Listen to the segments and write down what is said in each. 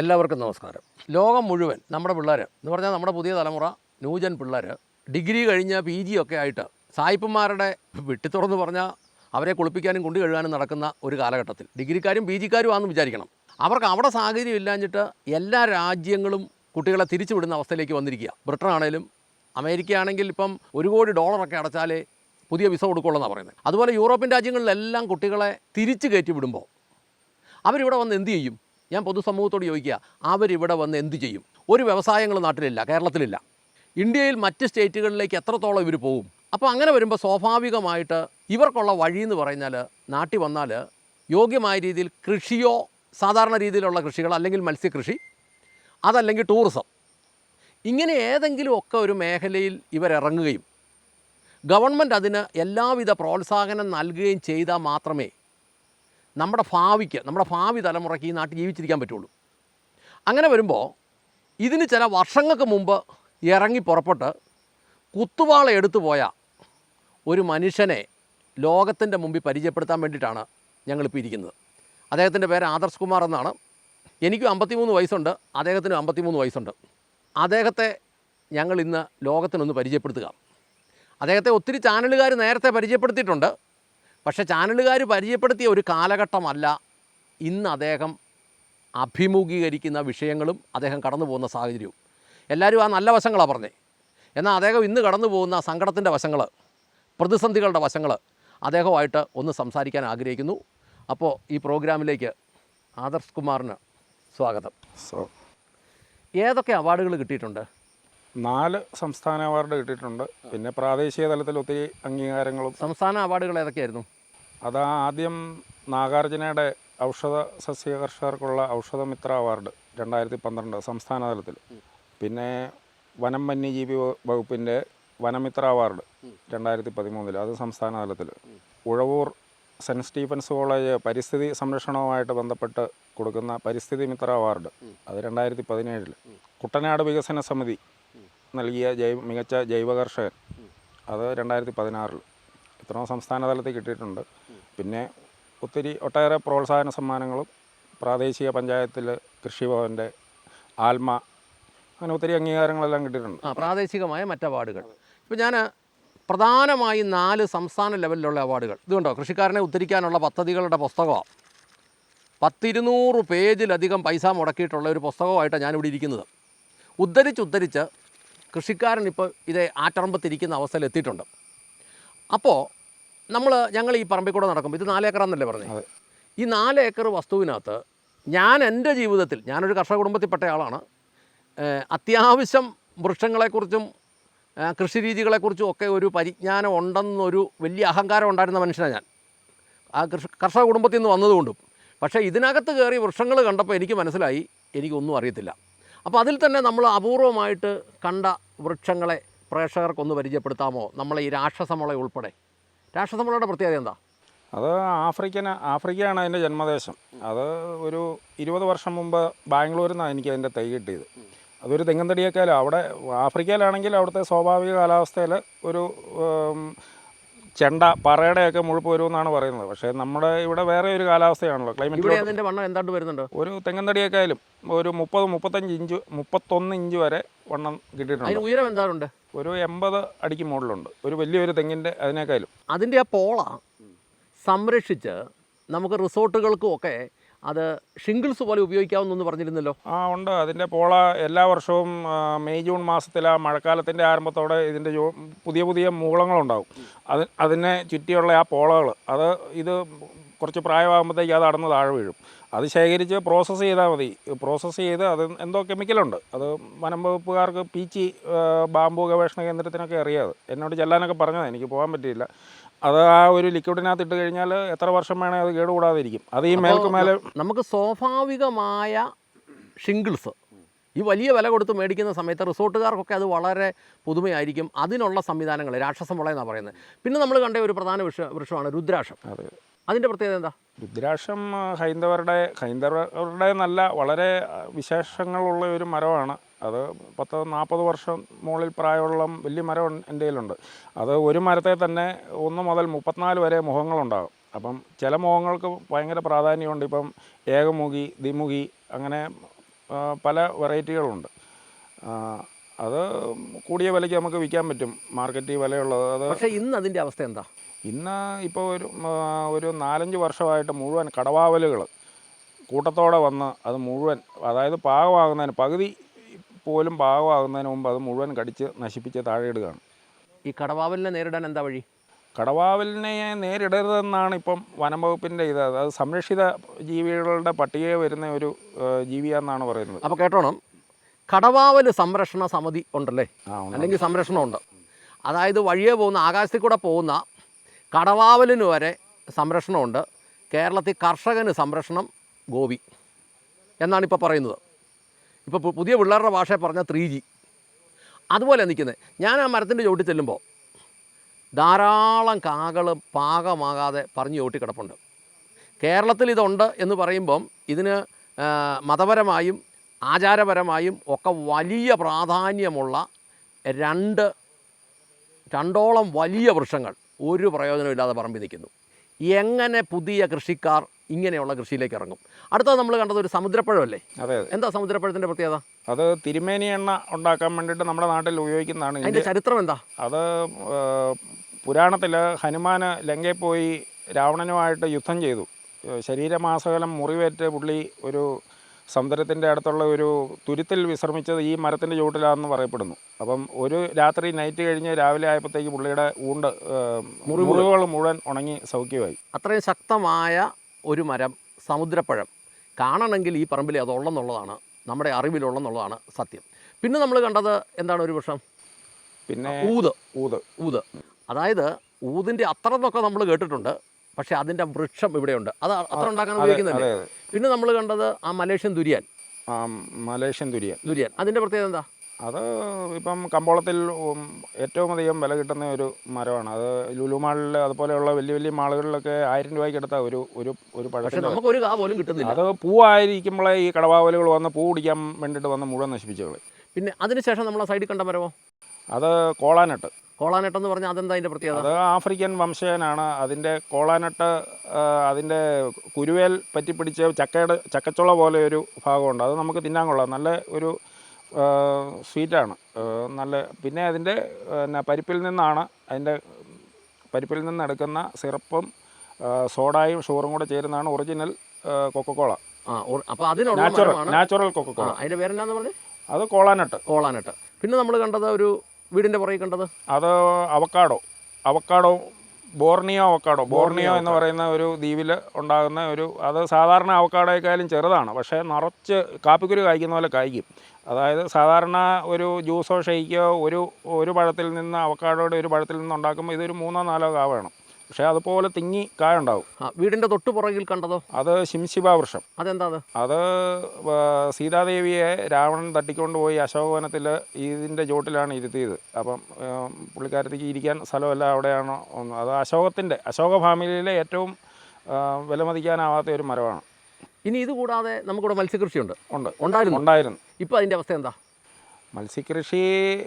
എല്ലാവർക്കും നമസ്കാരം. ലോകം മുഴുവൻ നമ്മുടെ പിള്ളേർ എന്ന് പറഞ്ഞാൽ നമ്മുടെ പുതിയ തലമുറ ന്യൂജൻ പിള്ളേർ ഡിഗ്രി കഴിഞ്ഞ് പി ജി ഒക്കെ ആയിട്ട് സായിപ്പന്മാരുടെ വെട്ടിത്തുറന്ന് പറഞ്ഞാൽ അവരെ കുളിപ്പിക്കാനും കുണ്ടി കഴുകാനും നടക്കുന്ന ഒരു കാലഘട്ടത്തിൽ. ഡിഗ്രിക്കാരും പി ജിക്കാരും ആണെന്ന് വിചാരിക്കണം. അവർക്ക് അവിടെ സാഹചര്യം ഇല്ലാഞ്ഞിട്ട് എല്ലാ രാജ്യങ്ങളും കുട്ടികളെ തിരിച്ചുവിടുന്ന അവസ്ഥയിലേക്ക് വന്നിരിക്കുക. ബ്രിട്ടൻ ആണെങ്കിലും അമേരിക്ക ആണെങ്കിൽ ഇപ്പം ഒരു കോടി ഡോളറൊക്കെ അടച്ചാലേ പുതിയ വിസ കൊടുക്കുള്ളൂ എന്നാണ് പറയുന്നത്. അതുപോലെ യൂറോപ്യൻ രാജ്യങ്ങളിലെല്ലാം കുട്ടികളെ തിരിച്ചു കയറ്റി വിടുമ്പോൾ അവരിവിടെ വന്ന് എന്ത് ചെയ്യും? ഞാൻ പൊതുസമൂഹത്തോട് ചോദിക്കുക അവരിവിടെ വന്ന് എന്ത് ചെയ്യും? ഒരു വ്യവസായങ്ങൾ നാട്ടിലില്ല കേരളത്തിലില്ല. ഇന്ത്യയിൽ മറ്റ് സ്റ്റേറ്റുകളിലേക്ക് എത്രത്തോളം ഇവർ പോകും അപ്പോൾ അങ്ങനെ വരുമ്പോൾ സ്വാഭാവികമായിട്ട് ഇവർക്കുള്ള വഴി എന്ന് പറഞ്ഞാൽ നാട്ടിൽ വന്നാൽ യോഗ്യമായ രീതിയിൽ കൃഷിയോ സാധാരണ രീതിയിലുള്ള കൃഷികൾ അല്ലെങ്കിൽ മത്സ്യകൃഷി അതല്ലെങ്കിൽ ടൂറിസം. ഇങ്ങനെ ഏതെങ്കിലും ഒക്കെ ഒരു മേഖലയിൽ ഇവരിറങ്ങുകയും ഗവൺമെന്റ് അതിന് എല്ലാവിധ പ്രോത്സാഹനം നൽകുകയും ചെയ്താൽ മാത്രമേ നമ്മുടെ ഭാവിക്ക് നമ്മുടെ ഭാവി തലമുറയ്ക്ക് ഈ നാട്ടിൽ ജീവിച്ചിരിക്കാൻ പറ്റുള്ളൂ. അങ്ങനെ വരുമ്പോൾ ഇതിന് ചില വർഷങ്ങൾക്ക് മുമ്പ് ഇറങ്ങി പുറപ്പെട്ട് കുത്തുവാള എടുത്തു പോയ ഒരു മനുഷ്യനെ ലോകത്തിന്റെ മുമ്പിൽ പരിചയപ്പെടുത്താൻ വേണ്ടിയിട്ടാണ് ഞങ്ങളിപ്പോൾ ഇരിക്കുന്നത്. അദ്ദേഹത്തിന്റെ പേര് ആദർശ് കുമാർ എന്നാണ്. എനിക്കും അമ്പത്തിമൂന്ന് വയസ്സുണ്ട് അദ്ദേഹത്തിനും അമ്പത്തിമൂന്ന് വയസ്സുണ്ട്. അദ്ദേഹത്തെ ഞങ്ങൾ ഇന്ന് ലോകത്തിനൊന്ന് പരിചയപ്പെടുത്തുക. അദ്ദേഹത്തെ ഒത്തിരി ചാനലുകാർ നേരത്തെ പരിചയപ്പെടുത്തിയിട്ടുണ്ട്. പക്ഷേ ചാനലുകാർ പരിചയപ്പെടുത്തിയ ഒരു കാലഘട്ടമല്ല. ഇന്ന് അദ്ദേഹം അഭിമുഖീകരിക്കുന്ന വിഷയങ്ങളും അദ്ദേഹം കടന്നു പോകുന്ന സാഹചര്യവും. എല്ലാവരും ആ നല്ല വശങ്ങളാണ് പറഞ്ഞത് എന്നാൽ അദ്ദേഹം ഇന്ന് കടന്നു പോകുന്ന സങ്കടത്തിന്റെ വശങ്ങൾ പ്രതിസന്ധികളുടെ വശങ്ങൾ അദ്ദേഹവുമായിട്ട് ഒന്ന് സംസാരിക്കാൻ ആഗ്രഹിക്കുന്നു. അപ്പോൾ ഈ പ്രോഗ്രാമിലേക്ക് ആദർശ് കുമാറിന് സ്വാഗതം. സോ ഏതൊക്കെ അവാർഡുകൾ കിട്ടിയിട്ടുണ്ട്? നാല് സംസ്ഥാന അവാർഡ് കിട്ടിയിട്ടുണ്ട്. പിന്നെ പ്രാദേശിക തലത്തിൽ ഒത്തിരി അംഗീകാരങ്ങളും സംസ്ഥാന അവാർഡുകൾ ഏതൊക്കെയായിരുന്നു? അത് ആദ്യം നാഗാർജുനയുടെ ഔഷധ സസ്യ കർഷകർക്കുള്ള ഔഷധമിത്ര അവാർഡ് രണ്ടായിരത്തി പന്ത്രണ്ട് സംസ്ഥാന തലത്തിൽ. പിന്നെ വനം വന്യജീവി വകുപ്പിന്റെ വനമിത്ര അവാർഡ് രണ്ടായിരത്തി പതിമൂന്നിൽ അത് സംസ്ഥാന തലത്തിൽ. ഉഴവൂർ സെന്റ് സ്റ്റീഫൻസ് കോളേജ് പരിസ്ഥിതി സംരക്ഷണവുമായിട്ട് ബന്ധപ്പെട്ട് കൊടുക്കുന്ന പരിസ്ഥിതി മിത്ര അവാർഡ് അത് രണ്ടായിരത്തി പതിനേഴിൽ. കുട്ടനാട് വികസന സമിതി നൽകിയ ജൈവ മികച്ച ജൈവ കർഷകൻ അത് രണ്ടായിരത്തി പതിനാറിൽ. ഇത്രയും സംസ്ഥാന തലത്തിൽ കിട്ടിയിട്ടുണ്ട്. പിന്നെ ഒത്തിരി ഒട്ടേറെ പ്രോത്സാഹന സമ്മാനങ്ങളും പ്രാദേശിക പഞ്ചായത്തിൽ കൃഷിഭവന്റെ ആൽമ അങ്ങനെ ഒത്തിരി അംഗീകാരങ്ങളെല്ലാം കിട്ടിയിട്ടുണ്ട്. പ്രാദേശികമായ മറ്റ് അവാർഡുകൾ. ഇപ്പോൾ ഞാൻ പ്രധാനമായും നാല് സംസ്ഥാന ലെവലിലുള്ള അവാർഡുകൾ. ഇതുകൊണ്ടോ കൃഷിക്കാരനെ ഉദ്ധരിക്കാനുള്ള പദ്ധതികളുടെ പുസ്തകമാണ് പത്തിരുന്നൂറ് പേജിലധികം പൈസ മുടക്കിയിട്ടുള്ള ഒരു പുസ്തകമായിട്ടാണ് ഞാനിവിടെ ഇരിക്കുന്നത്. ഉദ്ധരിച്ച് ഉദ്ധരിച്ച് കൃഷിക്കാരൻ ഇപ്പോൾ ഇതേ ആറ്ററമ്പത്തിരിക്കുന്ന അവസ്ഥയിൽ എത്തിയിട്ടുണ്ട് അപ്പോൾ നമ്മൾ ഞങ്ങൾ ഈ പറമ്പിൽ കൂടെ നടക്കുമ്പോൾ ഇത് നാലേക്കറാന്നല്ലേ പറഞ്ഞത് ഈ നാല് ഏക്കർ വസ്തുവിനകത്ത് ഞാൻ എന്റെ ജീവിതത്തിൽ ഞാനൊരു കർഷക കുടുംബത്തിൽപ്പെട്ട ആളാണ് അത്യാവശ്യം വൃക്ഷങ്ങളെക്കുറിച്ചും കൃഷി കൃഷിരീതികളെക്കുറിച്ചും ഒക്കെ ഒരു പരിജ്ഞാനം ഉണ്ടെന്നൊരു വലിയ അഹങ്കാരം ഉണ്ടായിരുന്ന മനുഷ്യനാണ് ഞാൻ. ആ കൃഷി കർഷക കുടുംബത്തിൽ നിന്ന് വന്നതുകൊണ്ടും. പക്ഷേ ഇതിനകത്ത് കയറി വൃക്ഷങ്ങൾ കണ്ടപ്പോൾ എനിക്ക് മനസ്സിലായി എനിക്കൊന്നും അറിയത്തില്ല. അപ്പോൾ അതിൽ തന്നെ നമ്മൾ അപൂർവമായിട്ട് കണ്ട വൃക്ഷങ്ങളെ പ്രേക്ഷകർക്കൊന്ന് പരിചയപ്പെടുത്താമോ? നമ്മളെ ഈ രാക്ഷസമുള ഉൾപ്പെടെ. രാക്ഷസമുളയുടെ പ്രത്യേകത എന്താ? അത് ആഫ്രിക്കൻ ആഫ്രിക്കയാണ് അതിന്റെ ജന്മദേശം. അത് ഒരു ഇരുപത് വർഷം മുമ്പ് ബാംഗ്ലൂരിൽ നിന്നാണ് എനിക്ക് അതിന്റെ തൈ കിട്ടിയത്. അതൊരു തെങ്ങൻ തടിയേക്കാലും അവിടെ ആഫ്രിക്കയിലാണെങ്കിൽ അവിടുത്തെ സ്വാഭാവിക കാലാവസ്ഥയിൽ ഒരു ചെണ്ട പറയുടെയൊക്കെ മുഴുപ്പ് വരുമെന്നാണ് പറയുന്നത്. പക്ഷേ നമ്മുടെ ഇവിടെ വേറെ ഒരു കാലാവസ്ഥയാണല്ലോ. ക്ലൈമറ്റ് വണ്ണം എന്താണ്ട് വരുന്നുണ്ട്? ഒരു തെങ്ങൻ തടിയേക്കാലും ഒരു മുപ്പത് മുപ്പത്തഞ്ച് ഇഞ്ച് മുപ്പത്തൊന്ന് ഇഞ്ച് വരെ വണ്ണം കിട്ടിയിട്ടുണ്ട്. ഉയരം എന്താറുണ്ട് ഒരു എൺപത് അടിക്ക് മുകളിലുണ്ട്. ഒരു വലിയൊരു തെങ്ങിന്റെ അതിനേക്കാളും. അതിന്റെ ആ പോള സംരക്ഷിച്ച് നമുക്ക് റിസോർട്ടുകൾക്കും ഒക്കെ അത് ഷിംഗിൾസ് പോലെ ഉപയോഗിക്കാവുന്നെന്ന് പറഞ്ഞിരുന്നല്ലോ. ആ ഉണ്ട്. അതിന്റെ പോള എല്ലാ വർഷവും മെയ് ജൂൺ മാസത്തിൽ ആ മഴക്കാലത്തിന്റെ ആരംഭത്തോടെ ഇതിന്റെ പുതിയ പുതിയ മൂളങ്ങളുണ്ടാവും. അത് അതിനെ ചുറ്റിയുള്ള ആ പോളകൾ അത് ഇത് കുറച്ച് പ്രായമാകുമ്പോഴത്തേക്ക് അത് അടന്ന് താഴെ വീഴും. അത് ശേഖരിച്ച് പ്രോസസ്സ് ചെയ്താൽ മതി. പ്രോസസ്സ് ചെയ്ത് അത് എന്തോ കെമിക്കലുണ്ട് അത് വനം വകുപ്പുകാർക്ക് പീച്ചി ബാമ്പു ബാംബു ഗവേഷണ കേന്ദ്രത്തിനൊക്കെ അറിയാതെ എന്നോട് ചെല്ലാനൊക്കെ പറഞ്ഞതാണ് എനിക്ക് പോകാൻ പറ്റിയില്ല. അത് ആ ഒരു ലിക്വിഡിനകത്ത് ഇട്ട് കഴിഞ്ഞാൽ എത്ര വർഷം വേണേൽ അത് കേടുകൂടാതിരിക്കും. അത് ഈ മേൽക്ക് മേലെ നമുക്ക് സ്വാഭാവികമായ ഷിംഗിൾസ് ഈ വലിയ വില കൊടുത്ത് മേടിക്കുന്ന സമയത്ത് റിസോർട്ടുകാർക്കൊക്കെ അത് വളരെ പുതുമയായിരിക്കും. അതിനുള്ള സംവിധാനങ്ങൾ രാക്ഷസം എന്നാണ് പറയുന്നത്. പിന്നെ നമ്മൾ കണ്ട ഒരു പ്രധാന വൃക്ഷ വൃക്ഷമാണ് രുദ്രാക്ഷം. അത്. അതിന്റെ പ്രത്യേകത എന്താ? രുദ്രാക്ഷം ഹൈന്ദവരുടെ ഹൈന്ദവരുടെ നല്ല വളരെ വിശേഷങ്ങളുള്ള ഒരു മരമാണ്. അത് പത്ത് നാൽപ്പത് വർഷം മുകളിൽ പ്രായമുള്ള വലിയ മരം എന്റെ കയ്യിലുണ്ട്. അത് ഒരു മരത്തെ തന്നെ ഒന്ന് മുതൽ മുപ്പത്തിനാല് വരെ മുഖങ്ങളുണ്ടാകും. അപ്പം ചില മുഖങ്ങൾക്ക് ഭയങ്കര പ്രാധാന്യമുണ്ട്. ഇപ്പം ഏകമുഖി ദ്വിമുഖി അങ്ങനെ പല വെറൈറ്റികളുണ്ട്. അത് കൂടിയ വിലയ്ക്ക് നമുക്ക് വിൽക്കാൻ പറ്റും. മാർക്കറ്റിൽ വിലയുള്ളത് അത് പക്ഷേ ഇന്ന് അതിന്റെ അവസ്ഥ എന്താ? ഇന്ന് ഇപ്പോൾ ഒരു ഒരു നാലഞ്ച് വർഷമായിട്ട് മുഴുവൻ കടവാവലുകൾ കൂട്ടത്തോടെ വന്ന് അത് മുഴുവൻ അതായത് പാകമാകുന്നതിന് പകുതി പോലും പാകമാകുന്നതിന് മുമ്പ് അത് മുഴുവൻ കടിച്ച് നശിപ്പിച്ച് താഴെ ഇടുകയാണ്. ഈ കടവാവലിനെ നേരിടാൻ എന്താ വഴി? കടവാവലിനെ നേരിടരുതെന്നാണ് ഇപ്പം വനംവകുപ്പിന്റെ ഇത്. അത് സംരക്ഷിത ജീവികളുടെ പട്ടികയിൽ വരുന്ന ഒരു ജീവിയാണെന്നാണ് ജീവിയാന്നാണ് പറയുന്നത്. അപ്പോൾ കേട്ടോണം. കടവാവൽ സംരക്ഷണ സമിതി ഉണ്ടല്ലേ? അല്ലെങ്കിൽ സംരക്ഷണമുണ്ട്. അതായത് വഴിയെ പോകുന്ന ആകാശത്തിൽ കൂടെ പോകുന്ന കടവാവലിന് വരെ സംരക്ഷണമുണ്ട്. കേരളത്തിൽ കർഷകന് സംരക്ഷണം ഗോപി എന്നാണ് ഇപ്പോൾ പറയുന്നത് ഇപ്പോൾ പുതിയ പിള്ളേരുടെ ഭാഷയെ പറഞ്ഞ ത്രീ ജി. അതുപോലെ നിൽക്കുന്നത്. ഞാൻ ആ മരത്തിന്റെ ചോട്ടിൽ ചെല്ലുമ്പോൾ ധാരാളം കാകൾ പാകമാകാതെ പറഞ്ഞു ചോട്ടി കിടപ്പുണ്ട്. കേരളത്തിൽ ഇതുണ്ട് എന്ന് പറയുമ്പം ഇതിന് മതപരമായും ആചാരപരമായും ഒക്കെ വലിയ പ്രാധാന്യമുള്ള രണ്ട് രണ്ടോളം വലിയ വൃക്ഷങ്ങൾ ഒരു പ്രയോജനമില്ലാതെ പറമ്പിൽ നിൽക്കുന്നു. എങ്ങനെ പുതിയ കൃഷിക്കാർ ഇങ്ങനെയുള്ള കൃഷിയിലേക്ക് ഇറങ്ങും? അടുത്തത് നമ്മൾ കണ്ടത് ഒരു സമുദ്രപ്പഴമല്ലേ? അതെ എന്താ സമുദ്രപ്പഴത്തിന്റെ പ്രത്യേകത? അത് തിരുമേനി എണ്ണ ഉണ്ടാക്കാൻ വേണ്ടിയിട്ട് നമ്മുടെ നാട്ടിൽ ഉപയോഗിക്കുന്നതാണ്. അതിന്റെ ചരിത്രം എന്താ? അത് പുരാണത്തിൽ ഹനുമാൻ ലങ്കയിൽ പോയി രാവണനുമായിട്ട് യുദ്ധം ചെയ്തു. ശരീരമാസകലം മുറിവേറ്റ് പുള്ളി ഒരു സമുദ്രത്തിന്റെ അടുത്തുള്ള ഒരു തുരുത്തിൽ വിശ്രമിച്ചത് ഈ മരത്തിന്റെ ചുവട്ടിലാണെന്ന് പറയപ്പെടുന്നു. അപ്പം ഒരു രാത്രി നൈറ്റ് കഴിഞ്ഞ് രാവിലെ ആയപ്പോഴത്തേക്ക് പുള്ളിയുടെ ഊണ്ട് മുറിവുകൾ. മുഴുവൻ ഉണങ്ങി സൗഖ്യമായി. അത്രയും ശക്തമായ ഒരു മരം സമുദ്രപ്പഴം കാണണമെങ്കിൽ ഈ പറമ്പിൽ അതുള്ളെന്നുള്ളതാണ് നമ്മുടെ അറിവിലുള്ളെന്നുള്ളതാണ് സത്യം. പിന്നെ നമ്മൾ കണ്ടത് എന്താണ് ഒരു വൃക്ഷം? പിന്നെ ഊത്. ഊത്. ഊത്. അതായത് ഊതിന്റെ അത്ര നമ്മൾ കേട്ടിട്ടുണ്ട്. പക്ഷേ അതിന്റെ വൃക്ഷം ഇവിടെയുണ്ട്. അത് അത്ര ഉണ്ടാക്കാൻ ഉപയോഗിക്കുന്നില്ലേ? അതെ പിന്നെ നമ്മൾ കണ്ടത് ആ മലേഷ്യൻ ദുരിയാൻ. ആ, മലേഷ്യൻ തുര്യൻ ദുരിയാൻ. അതിന്റെ പ്രത്യേകത എന്താ? അത് ഇപ്പം കമ്പോളത്തിൽ ഏറ്റവും അധികം വില കിട്ടുന്ന ഒരു മരമാണ്. അത് ലുലുമാളിൽ അതുപോലെയുള്ള വലിയ വലിയ മാളുകളിലൊക്കെ ആയിരം രൂപയ്ക്ക് എടുത്ത ഒരു ഒരു ഒരു പക്ഷേ നമുക്ക് ഒരു കാ പോലും കിട്ടുന്നില്ല. അത് പൂവായിരിക്കുമ്പോഴേ ഈ കടവാവലുകൾ വന്ന് പൂ കുടിക്കാൻ വേണ്ടിയിട്ട് വന്ന് മുഴുവൻ നശിപ്പിച്ചു പിന്നെ അതിനുശേഷം നമ്മൾ സൈഡിൽ കണ്ട മരമോ? അത് കോളാനട്ട്. കോളാനെട്ട് എന്ന് പറഞ്ഞാൽ അതെന്താ അതിന്റെ പ്രത്യേകത? അത് ആഫ്രിക്കൻ വംശജനാണ്. അതിന്റെ കോളാനട്ട് അതിന്റെ അതിന്റെ കുരുവേൽ പറ്റിപ്പിടിച്ച് ചക്കയുടെ ചക്കച്ചുള പോലെ ഒരു ഭാഗമുണ്ട്. അത് നമുക്ക് തിന്നാൻ കൊള്ളാം. നല്ല ഒരു സ്വീറ്റാണ്. നല്ല പിന്നെ അതിന്റെ പിന്നെ പരിപ്പിൽ നിന്നാണ് അതിന്റെ പരിപ്പിൽ നിന്ന് എടുക്കുന്ന സിറപ്പും സോഡായും ഷുഗറും കൂടെ ചേരുന്നതാണ് ഒറിജിനൽ കൊക്കക്കോള. അപ്പോൾ അതിനുള്ള നാച്ചുറൽ കൊക്കക്കോള. അതിന്റെ പേരെന്താന്ന് പറഞ്ഞത് അത് കോളാനട്ട്. കോളാനട്ട്. പിന്നെ നമ്മൾ കണ്ടത് ഒരു വീടിന്റെ പുറകെ കണ്ടത്? അത് avocado. Avocado Borneo avocado. Borneo എന്ന് പറയുന്ന ഒരു ദ്വീപിൽ ഉണ്ടാകുന്ന ഒരു അത് സാധാരണ അവക്കാഡോയെക്കാളും ചെറുതാണ്. പക്ഷേ നിറച്ച് കാപ്പിക്കുരു കായ്ക്കുന്ന പോലെ കായ്ക്കും. അതായത് സാധാരണ ഒരു ജ്യൂസോ ഷെയ്ക്കോ ഒരു ഒരു പഴത്തിൽ നിന്ന് അവക്കാടോയുടെ ഒരു പഴത്തിൽ നിന്ന് ഉണ്ടാക്കുമ്പോൾ ഇതൊരു മൂന്നോ നാലോ കാ വേണം പക്ഷേ അതുപോലെ തിങ്ങി കായ ഉണ്ടാവും ആ വീടിന്റെ തൊട്ട് പുറകിൽ കണ്ടതോ? അത് ശിംശിബ വൃക്ഷം. അതെന്താ അത് സീതാദേവിയെ രാവണൻ തട്ടിക്കൊണ്ടുപോയി അശോകവനത്തിൽ ഇതിന്റെ ചോട്ടിലാണ് ഇരുത്തിയത്. അപ്പം പുള്ളിക്കാരത്തേക്ക് ഇരിക്കാൻ സ്ഥലമല്ല അവിടെയാണ് ഒന്ന്. അത് അശോകത്തിന്റെ അശോക ഫാമിലിയിലെ ഏറ്റവും വിലമതിക്കാനാവാത്ത ഒരു മരമാണ്. ഇനി ഇത് കൂടാതെ നമുക്കിവിടെ മത്സ്യകൃഷിയുണ്ട്. ഉണ്ട്. ഉണ്ടായിരുന്നു. ഉണ്ടായിരുന്നു. ഇപ്പോൾ അതിന്റെ അവസ്ഥ എന്താ? മത്സ്യകൃഷി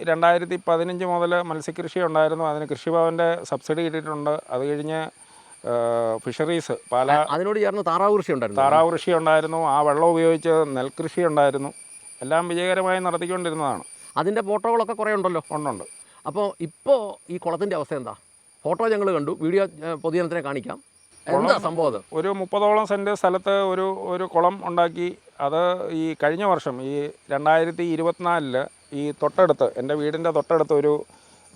രണ്ടായിരത്തി പതിനഞ്ച് മുതൽ മത്സ്യകൃഷി ഉണ്ടായിരുന്നു. അതിന് കൃഷിഭവന്റെ സബ്സിഡി കിട്ടിയിട്ടുണ്ട്. അത് കഴിഞ്ഞ് ഫിഷറീസ് പല അതിനോട് ചേർന്ന് താറാവ് കൃഷി ഉണ്ടായിരുന്നു. താറാവ് കൃഷി ഉണ്ടായിരുന്നു. ആ വെള്ളം ഉപയോഗിച്ച് നെൽകൃഷി ഉണ്ടായിരുന്നു. എല്ലാം വിജയകരമായി നടത്തിക്കൊണ്ടിരുന്നതാണ്. അതിന്റെ ഫോട്ടോകളൊക്കെ കുറേ ഉണ്ടല്ലോ? ഉണ്ടുണ്ട്. അപ്പോൾ ഇപ്പോൾ ഈ കുളത്തിന്റെ അവസ്ഥ എന്താ? ഫോട്ടോ ഞങ്ങൾ കണ്ടു. വീഡിയോ പൊതുജനത്തിനെ കാണിക്കാം. എന്താ സംഭവം ഒരു മുപ്പതോളം സെന്റ് സ്ഥലത്ത് ഒരു ഒരു കുളം ഉണ്ടാക്കി. അത് ഈ കഴിഞ്ഞ വർഷം ഈ രണ്ടായിരത്തി ഇരുപത്തിനാലിൽ ഈ തൊട്ടടുത്ത് എന്റെ വീടിന്റെ തൊട്ടടുത്ത് ഒരു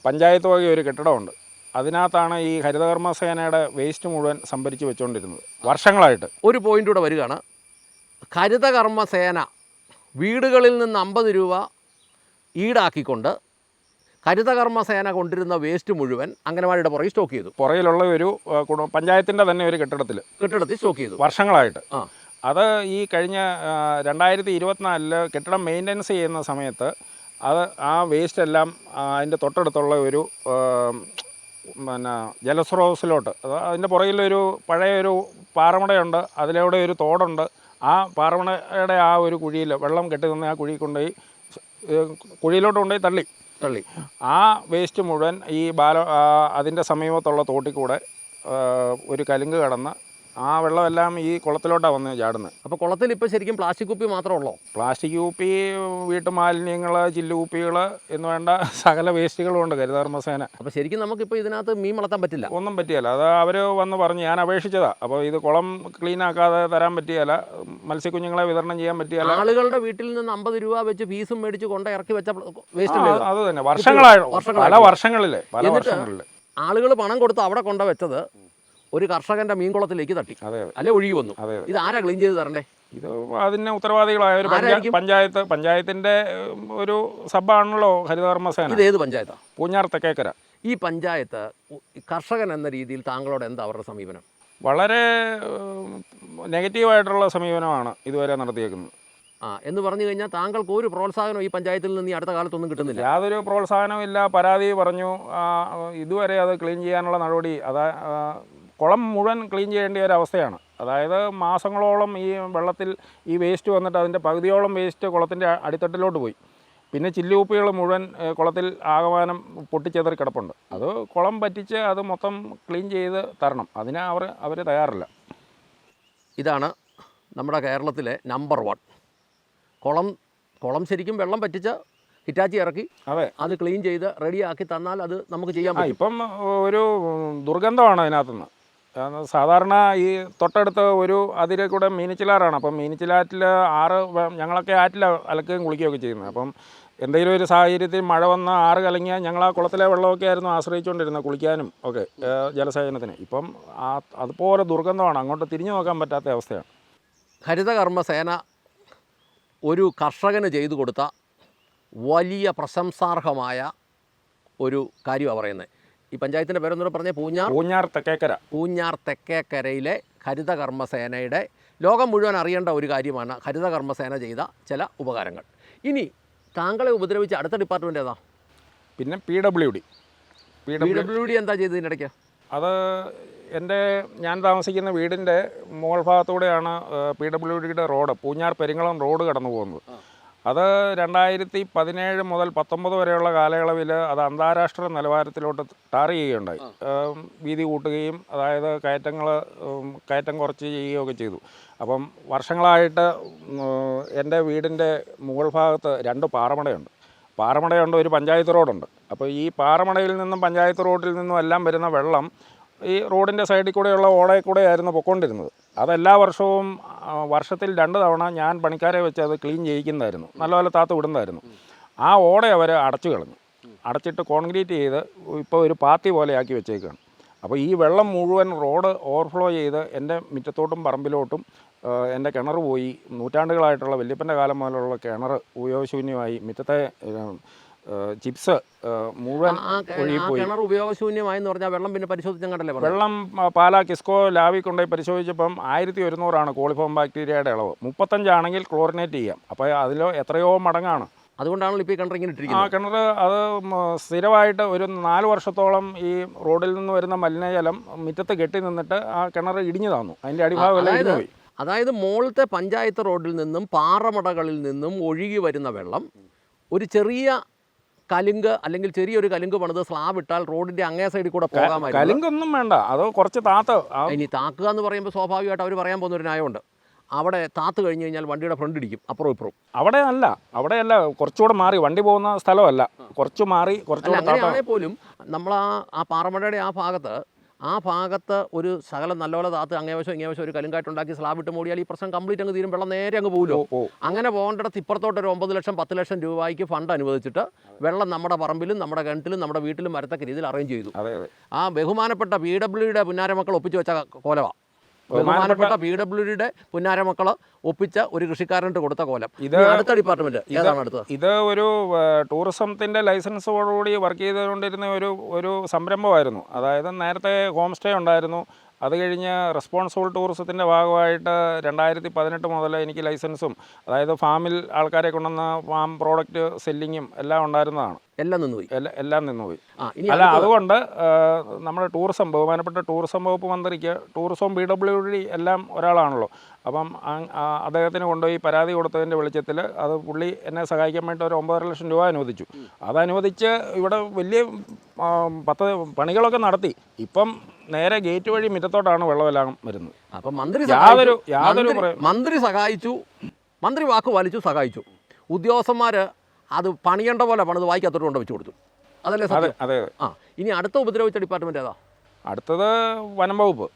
പഞ്ചായത്ത് വക ഒരു കെട്ടിടമുണ്ട്. അതിനകത്താണ് ഈ ഹരിതകർമ്മസേനയുടെ വേസ്റ്റ് മുഴുവൻ സംഭരിച്ച് വെച്ചുകൊണ്ടിരുന്നത് വർഷങ്ങളായിട്ട്. ഒരു പോയിന്റ് കൂടെ വരികയാണ്. ഹരിതകർമ്മ സേന വീടുകളിൽ നിന്ന് അമ്പത് രൂപ ഈടാക്കിക്കൊണ്ട് ഹരിതകർമ്മ സേന കൊണ്ടിരുന്ന വേസ്റ്റ് മുഴുവൻ അംഗനവാടിയുടെ പുറകെ സ്റ്റോക്ക് ചെയ്തു. പുറകിലുള്ള ഒരു പഞ്ചായത്തിന്റെ പഞ്ചായത്തിന്റെ തന്നെ ഒരു കെട്ടിടത്തിൽ. കെട്ടിടത്തിൽ സ്റ്റോക്ക് ചെയ്തു. വർഷങ്ങളായിട്ട്. ആ. അത് ഈ കഴിഞ്ഞ രണ്ടായിരത്തി ഇരുപത്തിനാലിൽ കെട്ടിടം മെയിന്റനൻസ് ചെയ്യുന്ന സമയത്ത് അത് ആ വേസ്റ്റ് എല്ലാം അതിന്റെ തൊട്ടടുത്തുള്ള ഒരു പിന്നെ ജലസ്രോതസ്സിലോട്ട് അത് അതിന്റെ പുറകിലൊരു പഴയ ഒരു പാറമടയുണ്ട് അതിലൂടെ ഒരു തോടുണ്ട്. ആ പാറമടയുടെ ആ ഒരു കുഴിയിൽ വെള്ളം കെട്ടി നിന്ന് ആ കുഴി കൊണ്ടുപോയി കുഴിയിലോട്ട് കൊണ്ടുപോയി തള്ളി. തള്ളി. ആ വേസ്റ്റ് മുഴുവൻ ഈ ബാല അതിന്റെ സമീപത്തുള്ള തോട്ടിൽ കൂടെ ഒരു കലുങ്ക് കടന്ന് ആ വെള്ളമെല്ലാം ഈ കുളത്തിലോട്ടാണ് വന്ന് ചാടുന്നത്. അപ്പോൾ കുളത്തിൽ ഇപ്പോൾ ശരിക്കും പ്ലാസ്റ്റിക് കുപ്പി മാത്രമേ ഉള്ളൂ? പ്ലാസ്റ്റിക് കുപ്പി വീട്ടുമാലിന്യങ്ങൾ ചില്ലുകുപ്പികൾ എന്ന് വേണ്ട സകല വേസ്റ്റുകളും ഉണ്ട് ഹരിതകർമ്മസേന അപ്പോൾ ശരിക്കും നമുക്കിപ്പോൾ ഇതിനകത്ത് മീൻ വളർത്താൻ പറ്റില്ല. ഒന്നും പറ്റിയല്ല. അത് അവർ വന്ന് പറഞ്ഞു ഞാൻ അപേക്ഷിച്ചതാ. അപ്പോൾ ഇത് കുളം ക്ലീൻ ആക്കാതെ തരാൻ പറ്റിയല്ല. മത്സ്യക്കുഞ്ഞുങ്ങളെ വിതരണം ചെയ്യാൻ പറ്റിയല്ല. ആളുകളുടെ വീട്ടിൽ നിന്ന് അമ്പത് രൂപ വെച്ച് ഫീസും മേടിച്ച് കൊണ്ട് ഇറക്കി വെച്ച വേസ്റ്റ് അത് തന്നെ. വർഷങ്ങളായി. പല വർഷങ്ങളിലെ പല വർഷങ്ങളിൽ ആളുകൾ പണം കൊടുത്ത് അവിടെ കൊണ്ട വെച്ചത് ഒരു കർഷകന്റെ മീൻകുളത്തിലേക്ക് തട്ടി. അല്ല ഒഴുകി വന്നു. ഇത് ആരാ ക്ലീൻ ചെയ്ത് തരണ്ടേ? ഇത് അതിന് ഉത്തരവാദികളായ ഒരു പഞ്ചായത്ത് പഞ്ചായത്തിന്റെ ഒരു സഭാണല്ലോ ഹരിതകർമ്മസേന ഇത് ഏത് പഞ്ചായത്താ? പൂഞ്ഞാർ തെക്കേക്കര ഈ പഞ്ചായത്ത് കർഷകൻ എന്ന രീതിയിൽ താങ്കളോട് എന്താ അവരുടെ സമീപനം? വളരെ നെഗറ്റീവായിട്ടുള്ള സമീപനമാണ് ഇതുവരെ നടത്തിയേക്കുന്നത്. ആ എന്ന് പറഞ്ഞു കഴിഞ്ഞാൽ താങ്കൾക്ക് ഒരു പ്രോത്സാഹനം ഈ പഞ്ചായത്തിൽ നിന്ന് ഈ അടുത്ത കാലത്തൊന്നും കിട്ടുന്നില്ല. യാതൊരു പ്രോത്സാഹനവും ഇല്ല. പരാതി പറഞ്ഞു. ഇതുവരെ അത് ക്ലീൻ ചെയ്യാനുള്ള നടപടി അതാ കുളം മുഴുവൻ ക്ലീൻ ചെയ്യേണ്ട ഒരു അവസ്ഥയാണ്. അതായത് മാസങ്ങളോളം ഈ വെള്ളത്തിൽ ഈ വേസ്റ്റ് വന്നിട്ട് അതിന്റെ പകുതിയോളം വേസ്റ്റ് കുളത്തിന്റെ അടിത്തട്ടിലോട്ട് പോയി. പിന്നെ ചില്ലുകുപ്പികൾ മുഴുവൻ കുളത്തിൽ ആകമാനം പൊട്ടിച്ചെതറി കിടപ്പുണ്ട്. അത് കുളം പറ്റിച്ച് അത് മൊത്തം ക്ലീൻ ചെയ്ത് തരണം. അതിന് അവർ അവർ തയ്യാറില്ല. ഇതാണ് നമ്മുടെ കേരളത്തിലെ നമ്പർ വൺ. കുളം കുളം ശരിക്കും വെള്ളം പറ്റിച്ച് ഹിറ്റാച്ചി ഇറക്കി അതെ. അത് ക്ലീൻ ചെയ്ത് റെഡിയാക്കി തന്നാൽ അത് നമുക്ക് ചെയ്യാൻ പറ്റും. ഇപ്പം ഒരു ദുർഗന്ധമാണ് അതിനകത്തുനിന്ന്. സാധാരണ ഈ തൊട്ടടുത്ത് ഒരു അതിരെ കൂടെ മീനച്ചിലാറാണ്. അപ്പം മീനച്ചിലാറ്റിൽ ആറ് ഞങ്ങളൊക്കെ ആറ്റിൽ അലക്കുകയും കുളിക്കുകയൊക്കെ ചെയ്യുന്നത്. അപ്പം എന്തെങ്കിലും ഒരു സാഹചര്യത്തിൽ മഴ വന്ന് ആറ് കലങ്ങിയാൽ ഞങ്ങൾ ആ കുളത്തിലെ വെള്ളമൊക്കെ ആയിരുന്നു ആശ്രയിച്ചുകൊണ്ടിരുന്നത് കുളിക്കാനും ഒക്കെ ജലസേചനത്തിന്. ഇപ്പം ആ അതുപോലെ ദുർഗന്ധമാണ്. അങ്ങോട്ട് തിരിഞ്ഞു നോക്കാൻ പറ്റാത്ത അവസ്ഥയാണ്. ഹരിതകർമ്മസേന ഒരു കർഷകന് ചെയ്തു കൊടുത്ത വലിയ പ്രശംസാർഹമായ ഒരു കാര്യമാണ് പറയുന്നത്. ഈ പഞ്ചായത്തിന്റെ പേരൊന്നുകൂടെ പറഞ്ഞ പൂഞ്ഞാർ. പൂഞ്ഞാർ തെക്കേക്കര. പൂഞ്ഞാർ തെക്കേക്കരയിലെ ഹരിതകർമ്മസേനയുടെ ലോകം മുഴുവൻ അറിയേണ്ട ഒരു കാര്യമാണ് ഹരിതകർമ്മസേന ചെയ്ത ചില ഉപകാരങ്ങൾ. ഇനി താങ്കളെ ഉപദ്രവിച്ച അടുത്ത ഡിപ്പാർട്ട്മെന്റ് ഏതാ? പിന്നെ P W D. P W D എന്താ ചെയ്തതിനിടയ്ക്ക് അത് എന്റെ ഞാൻ താമസിക്കുന്ന വീടിന്റെ മുകൾ ഭാഗത്തൂടെയാണ് പി ഡബ്ല്യു ഡിയുടെ റോഡ് പൂഞ്ഞാർ പെരിങ്ങളം റോഡ് കടന്നു പോകുന്നത് അത് രണ്ടായിരത്തി പതിനേഴ് മുതൽ പത്തൊമ്പത് വരെയുള്ള കാലയളവിൽ അത് അന്താരാഷ്ട്ര നിലവാരത്തിലോട്ട് ടാർ ചെയ്യുകയുണ്ടായി. വീതി കൂട്ടുകയും അതായത് കയറ്റങ്ങൾ കയറ്റം കുറച്ച് ചെയ്യുകയൊക്കെ ചെയ്തു. അപ്പം വർഷങ്ങളായിട്ട് എന്റെ വീടിന്റെ മുകൾ ഭാഗത്ത് രണ്ട് പാറമടയുണ്ട്. പാറമടയുണ്ട് ഒരു പഞ്ചായത്ത് റോഡുണ്ട്. അപ്പോൾ ഈ പാറമടയിൽ നിന്നും പഞ്ചായത്ത് റോഡിൽ നിന്നും എല്ലാം വരുന്ന വെള്ളം ഈ റോഡിന്റെ സൈഡിൽ കൂടെയുള്ള ഓടയിൽ കൂടെയായിരുന്നു പൊയ്ക്കൊണ്ടിരുന്നത്. അതെല്ലാ വർഷവും വർഷത്തിൽ രണ്ട് തവണ ഞാൻ പണിക്കാരെ വെച്ച് അത് ക്ലീൻ ചെയ്യിക്കുന്നതായിരുന്നു. നല്ലപോലെ താത്ത് വിടുന്നതായിരുന്നു. ആ ഓട അവർ അടച്ചു കളഞ്ഞു. അടച്ചിട്ട് കോൺക്രീറ്റ് ചെയ്ത് ഇപ്പോൾ ഒരു പാത്തി പോലെ ആക്കി വെച്ചേക്കാണ്. അപ്പോൾ ഈ വെള്ളം മുഴുവൻ റോഡ് ഓവർഫ്ലോ ചെയ്ത് എന്റെ മുറ്റത്തോട്ടും പറമ്പിലോട്ടും എന്റെ കിണർ പോയി. നൂറ്റാണ്ടുകളായിട്ടുള്ള വല്യപ്പന്റെ കാലം മുതലുള്ള കിണർ ഉപയോഗശൂന്യമായി. മുറ്റത്തെ ചിപ്സ് മുഴുവൻ ആ ആ ഒഴുകിപ്പോയി കിണർ ഉപയോഗശൂന്യമായെന്ന് പറഞ്ഞാൽ വെള്ളം പിന്നെ പരിശോധിച്ച കണ്ടല്ലേ വെള്ളം ആ, പാലാ കിസ്കോ ലാവി കൊണ്ടുപോയി പരിശോധിച്ചപ്പം ആയിരത്തി ഒരുന്നൂറാണ് കോളിഫോം ബാക്ടീരിയയുടെ അളവ്. മുപ്പത്തഞ്ചാണെങ്കിൽ ക്ലോറിനേറ്റ് ചെയ്യാം. അപ്പോൾ അതിലോ എത്രയോ മടങ്ങാണ്. അതുകൊണ്ടാണല്ലോ ഇപ്പോൾ ഈ കിണർ ഇങ്ങനെ ആ ഇട്ടിരിക്കുന്നത് കിണർ അത് സ്ഥിരമായിട്ട് ഒരു നാല് വർഷത്തോളം ഈ റോഡിൽ നിന്ന് വരുന്ന മലിനജലം മുറ്റത്ത് കെട്ടി നിന്നിട്ട് ആ കിണർ ഇടിഞ്ഞു തന്നു. അതിന്റെ അടിഭാഗം എല്ലാം അതായത് ഇടിഞ്ഞു പോയി. അതായത് മുകളിലത്തെ പഞ്ചായത്ത് റോഡിൽ നിന്നും പാറമടകളിൽ നിന്നും ഒഴുകി വരുന്ന വെള്ളം ഒരു ചെറിയ കലുങ്ക് അല്ലെങ്കിൽ ചെറിയൊരു കലുങ്ക് പണിത് സ്ലാബ് ഇട്ടാൽ റോഡിന്റെ അങ്ങേ സൈഡിൽ കൂടെ പോകാമായിരുന്നു. കലുങ്കൊന്നും വേണ്ട. അത് കുറച്ച് താത്ത. ഇനി താക്കുക എന്ന് പറയുമ്പോൾ സ്വാഭാവികമായിട്ട് അവർ പറയാൻ പോകുന്ന ഒരു ന്യായമുണ്ട്. അവിടെ താത്ത് കഴിഞ്ഞ് കഴിഞ്ഞാൽ വണ്ടിയുടെ ഫ്രണ്ട് ഇടിക്കും അപ്പുറം ഇപ്പുറം അവിടെ അല്ല അവിടെ അല്ല കുറച്ചുകൂടെ മാറി. വണ്ടി പോകുന്ന സ്ഥലമല്ല. കുറച്ച് മാറി കുറച്ചുകൂടെ പോലും നമ്മൾ ആ ആ പാറമടയുടെ ആ ഭാഗത്ത് ആ ഭാഗത്ത് ഒരു ശകലം നല്ലപോലെ താത്ത് അങ്ങേവശം ഇങ്ങേവശം ഒരു കലുങ്കായിട്ടുണ്ടാക്കി സ്ലാബ് ഇട്ട് മൂടിയാൽ ഈ പ്രശ്നം കംപ്ലീറ്റ് അങ്ങ് തീരും. വെള്ളം നേരെ അങ്ങ് പോകുമല്ലോ അങ്ങനെ പോകേണ്ടിടത്ത് ഇപ്പുറത്തോട്ട് ഒരു ഒമ്പത് ലക്ഷം പത്ത് ലക്ഷം രൂപയ്ക്ക് ഫണ്ട് അനുവദിച്ചിട്ട് വെള്ളം നമ്മുടെ പറമ്പിലും നമ്മുടെ കിണറ്റിലും നമ്മുടെ വീട്ടിലും വരത്തക്ക രീതിയിൽ അറേഞ്ച് ചെയ്തു. ആ ബഹുമാനപ്പെട്ട പി ഡബ്ല്യുയുടെ പുന്നാരമക്കൾ ഒപ്പിച്ച് വെച്ച കോലവാ. ബഹുമാനപ്പെട്ട പി ഡബ്ല്യു ഡിയുടെ പുന്നാര മക്കൾ ഒപ്പിച്ച ഒരു കൃഷിക്കാരന് കൊടുത്ത കോലം. ഇത് അടുത്ത ഡിപ്പാർട്ട്മെന്റ് ഏതാണ് അടുത്തത്? ഇത് ഒരു ടൂറിസത്തിന്റെ ലൈസൻസോടുകൂടി വർക്ക് ചെയ്തുകൊണ്ടിരുന്ന ഒരു ഒരു സംരംഭമായിരുന്നു. അതായത് നേരത്തെ ഹോം സ്റ്റേ ഉണ്ടായിരുന്നു. അത് കഴിഞ്ഞ് റെസ്പോൺസിബിൾ ടൂറിസത്തിന്റെ ഭാഗമായിട്ട് രണ്ടായിരത്തി പതിനെട്ട് മുതൽ എനിക്ക് ലൈസൻസും അതായത് ഫാമിൽ ആൾക്കാരെ കൊണ്ടുവന്ന ഫാം പ്രോഡക്റ്റ് സെല്ലിങ്ങും എല്ലാം ഉണ്ടായിരുന്നതാണ്. എല്ലാം നിന്നുപോയി? എല്ലാം എല്ലാം നിന്നുപോയി. അല്ല അതുകൊണ്ട് നമ്മുടെ ടൂറിസം ബഹുമാനപ്പെട്ട ടൂറിസം വകുപ്പ് മന്ത്രിക്ക് ടൂറിസവും ബി ഡബ്ല്യു ഡി എല്ലാം ഒരാളാണല്ലോ. അപ്പം അദ്ദേഹത്തിന് കൊണ്ടുപോയി പരാതി കൊടുത്തതിന്റെ വെളിച്ചത്തിൽ അത് പുള്ളി എന്നെ സഹായിക്കാൻ വേണ്ടി ഒരു ഒമ്പതര ലക്ഷം രൂപ അനുവദിച്ചു. അത് അനുവദിച്ച് ഇവിടെ വലിയ പത്ത് പണികളൊക്കെ നടത്തി. ഇപ്പം നേരെ ഗേറ്റ് വഴി മുറ്റത്തോട്ടാണ് വെള്ളമെല്ലാം വരുന്നത്. അപ്പം മന്ത്രി യാതൊരു- യാതൊരു മന്ത്രി- സഹായിച്ചു. മന്ത്രി വാക്ക് വലിച്ചു സഹായിച്ചു. ഉദ്യോഗസ്ഥന്മാർ അത് പണിയേണ്ട പോലെ പണിത് വായിക്കാത്തോട്ട് കൊണ്ട് വെച്ച് കൊടുത്തു. അതല്ലേ അതെ അതെ ആ ഇനി അടുത്ത ഉപദ്രവിച്ച ഡിപ്പാർട്ട്മെന്റ് ഏതാ? അടുത്തത് വനം വകുപ്പ്.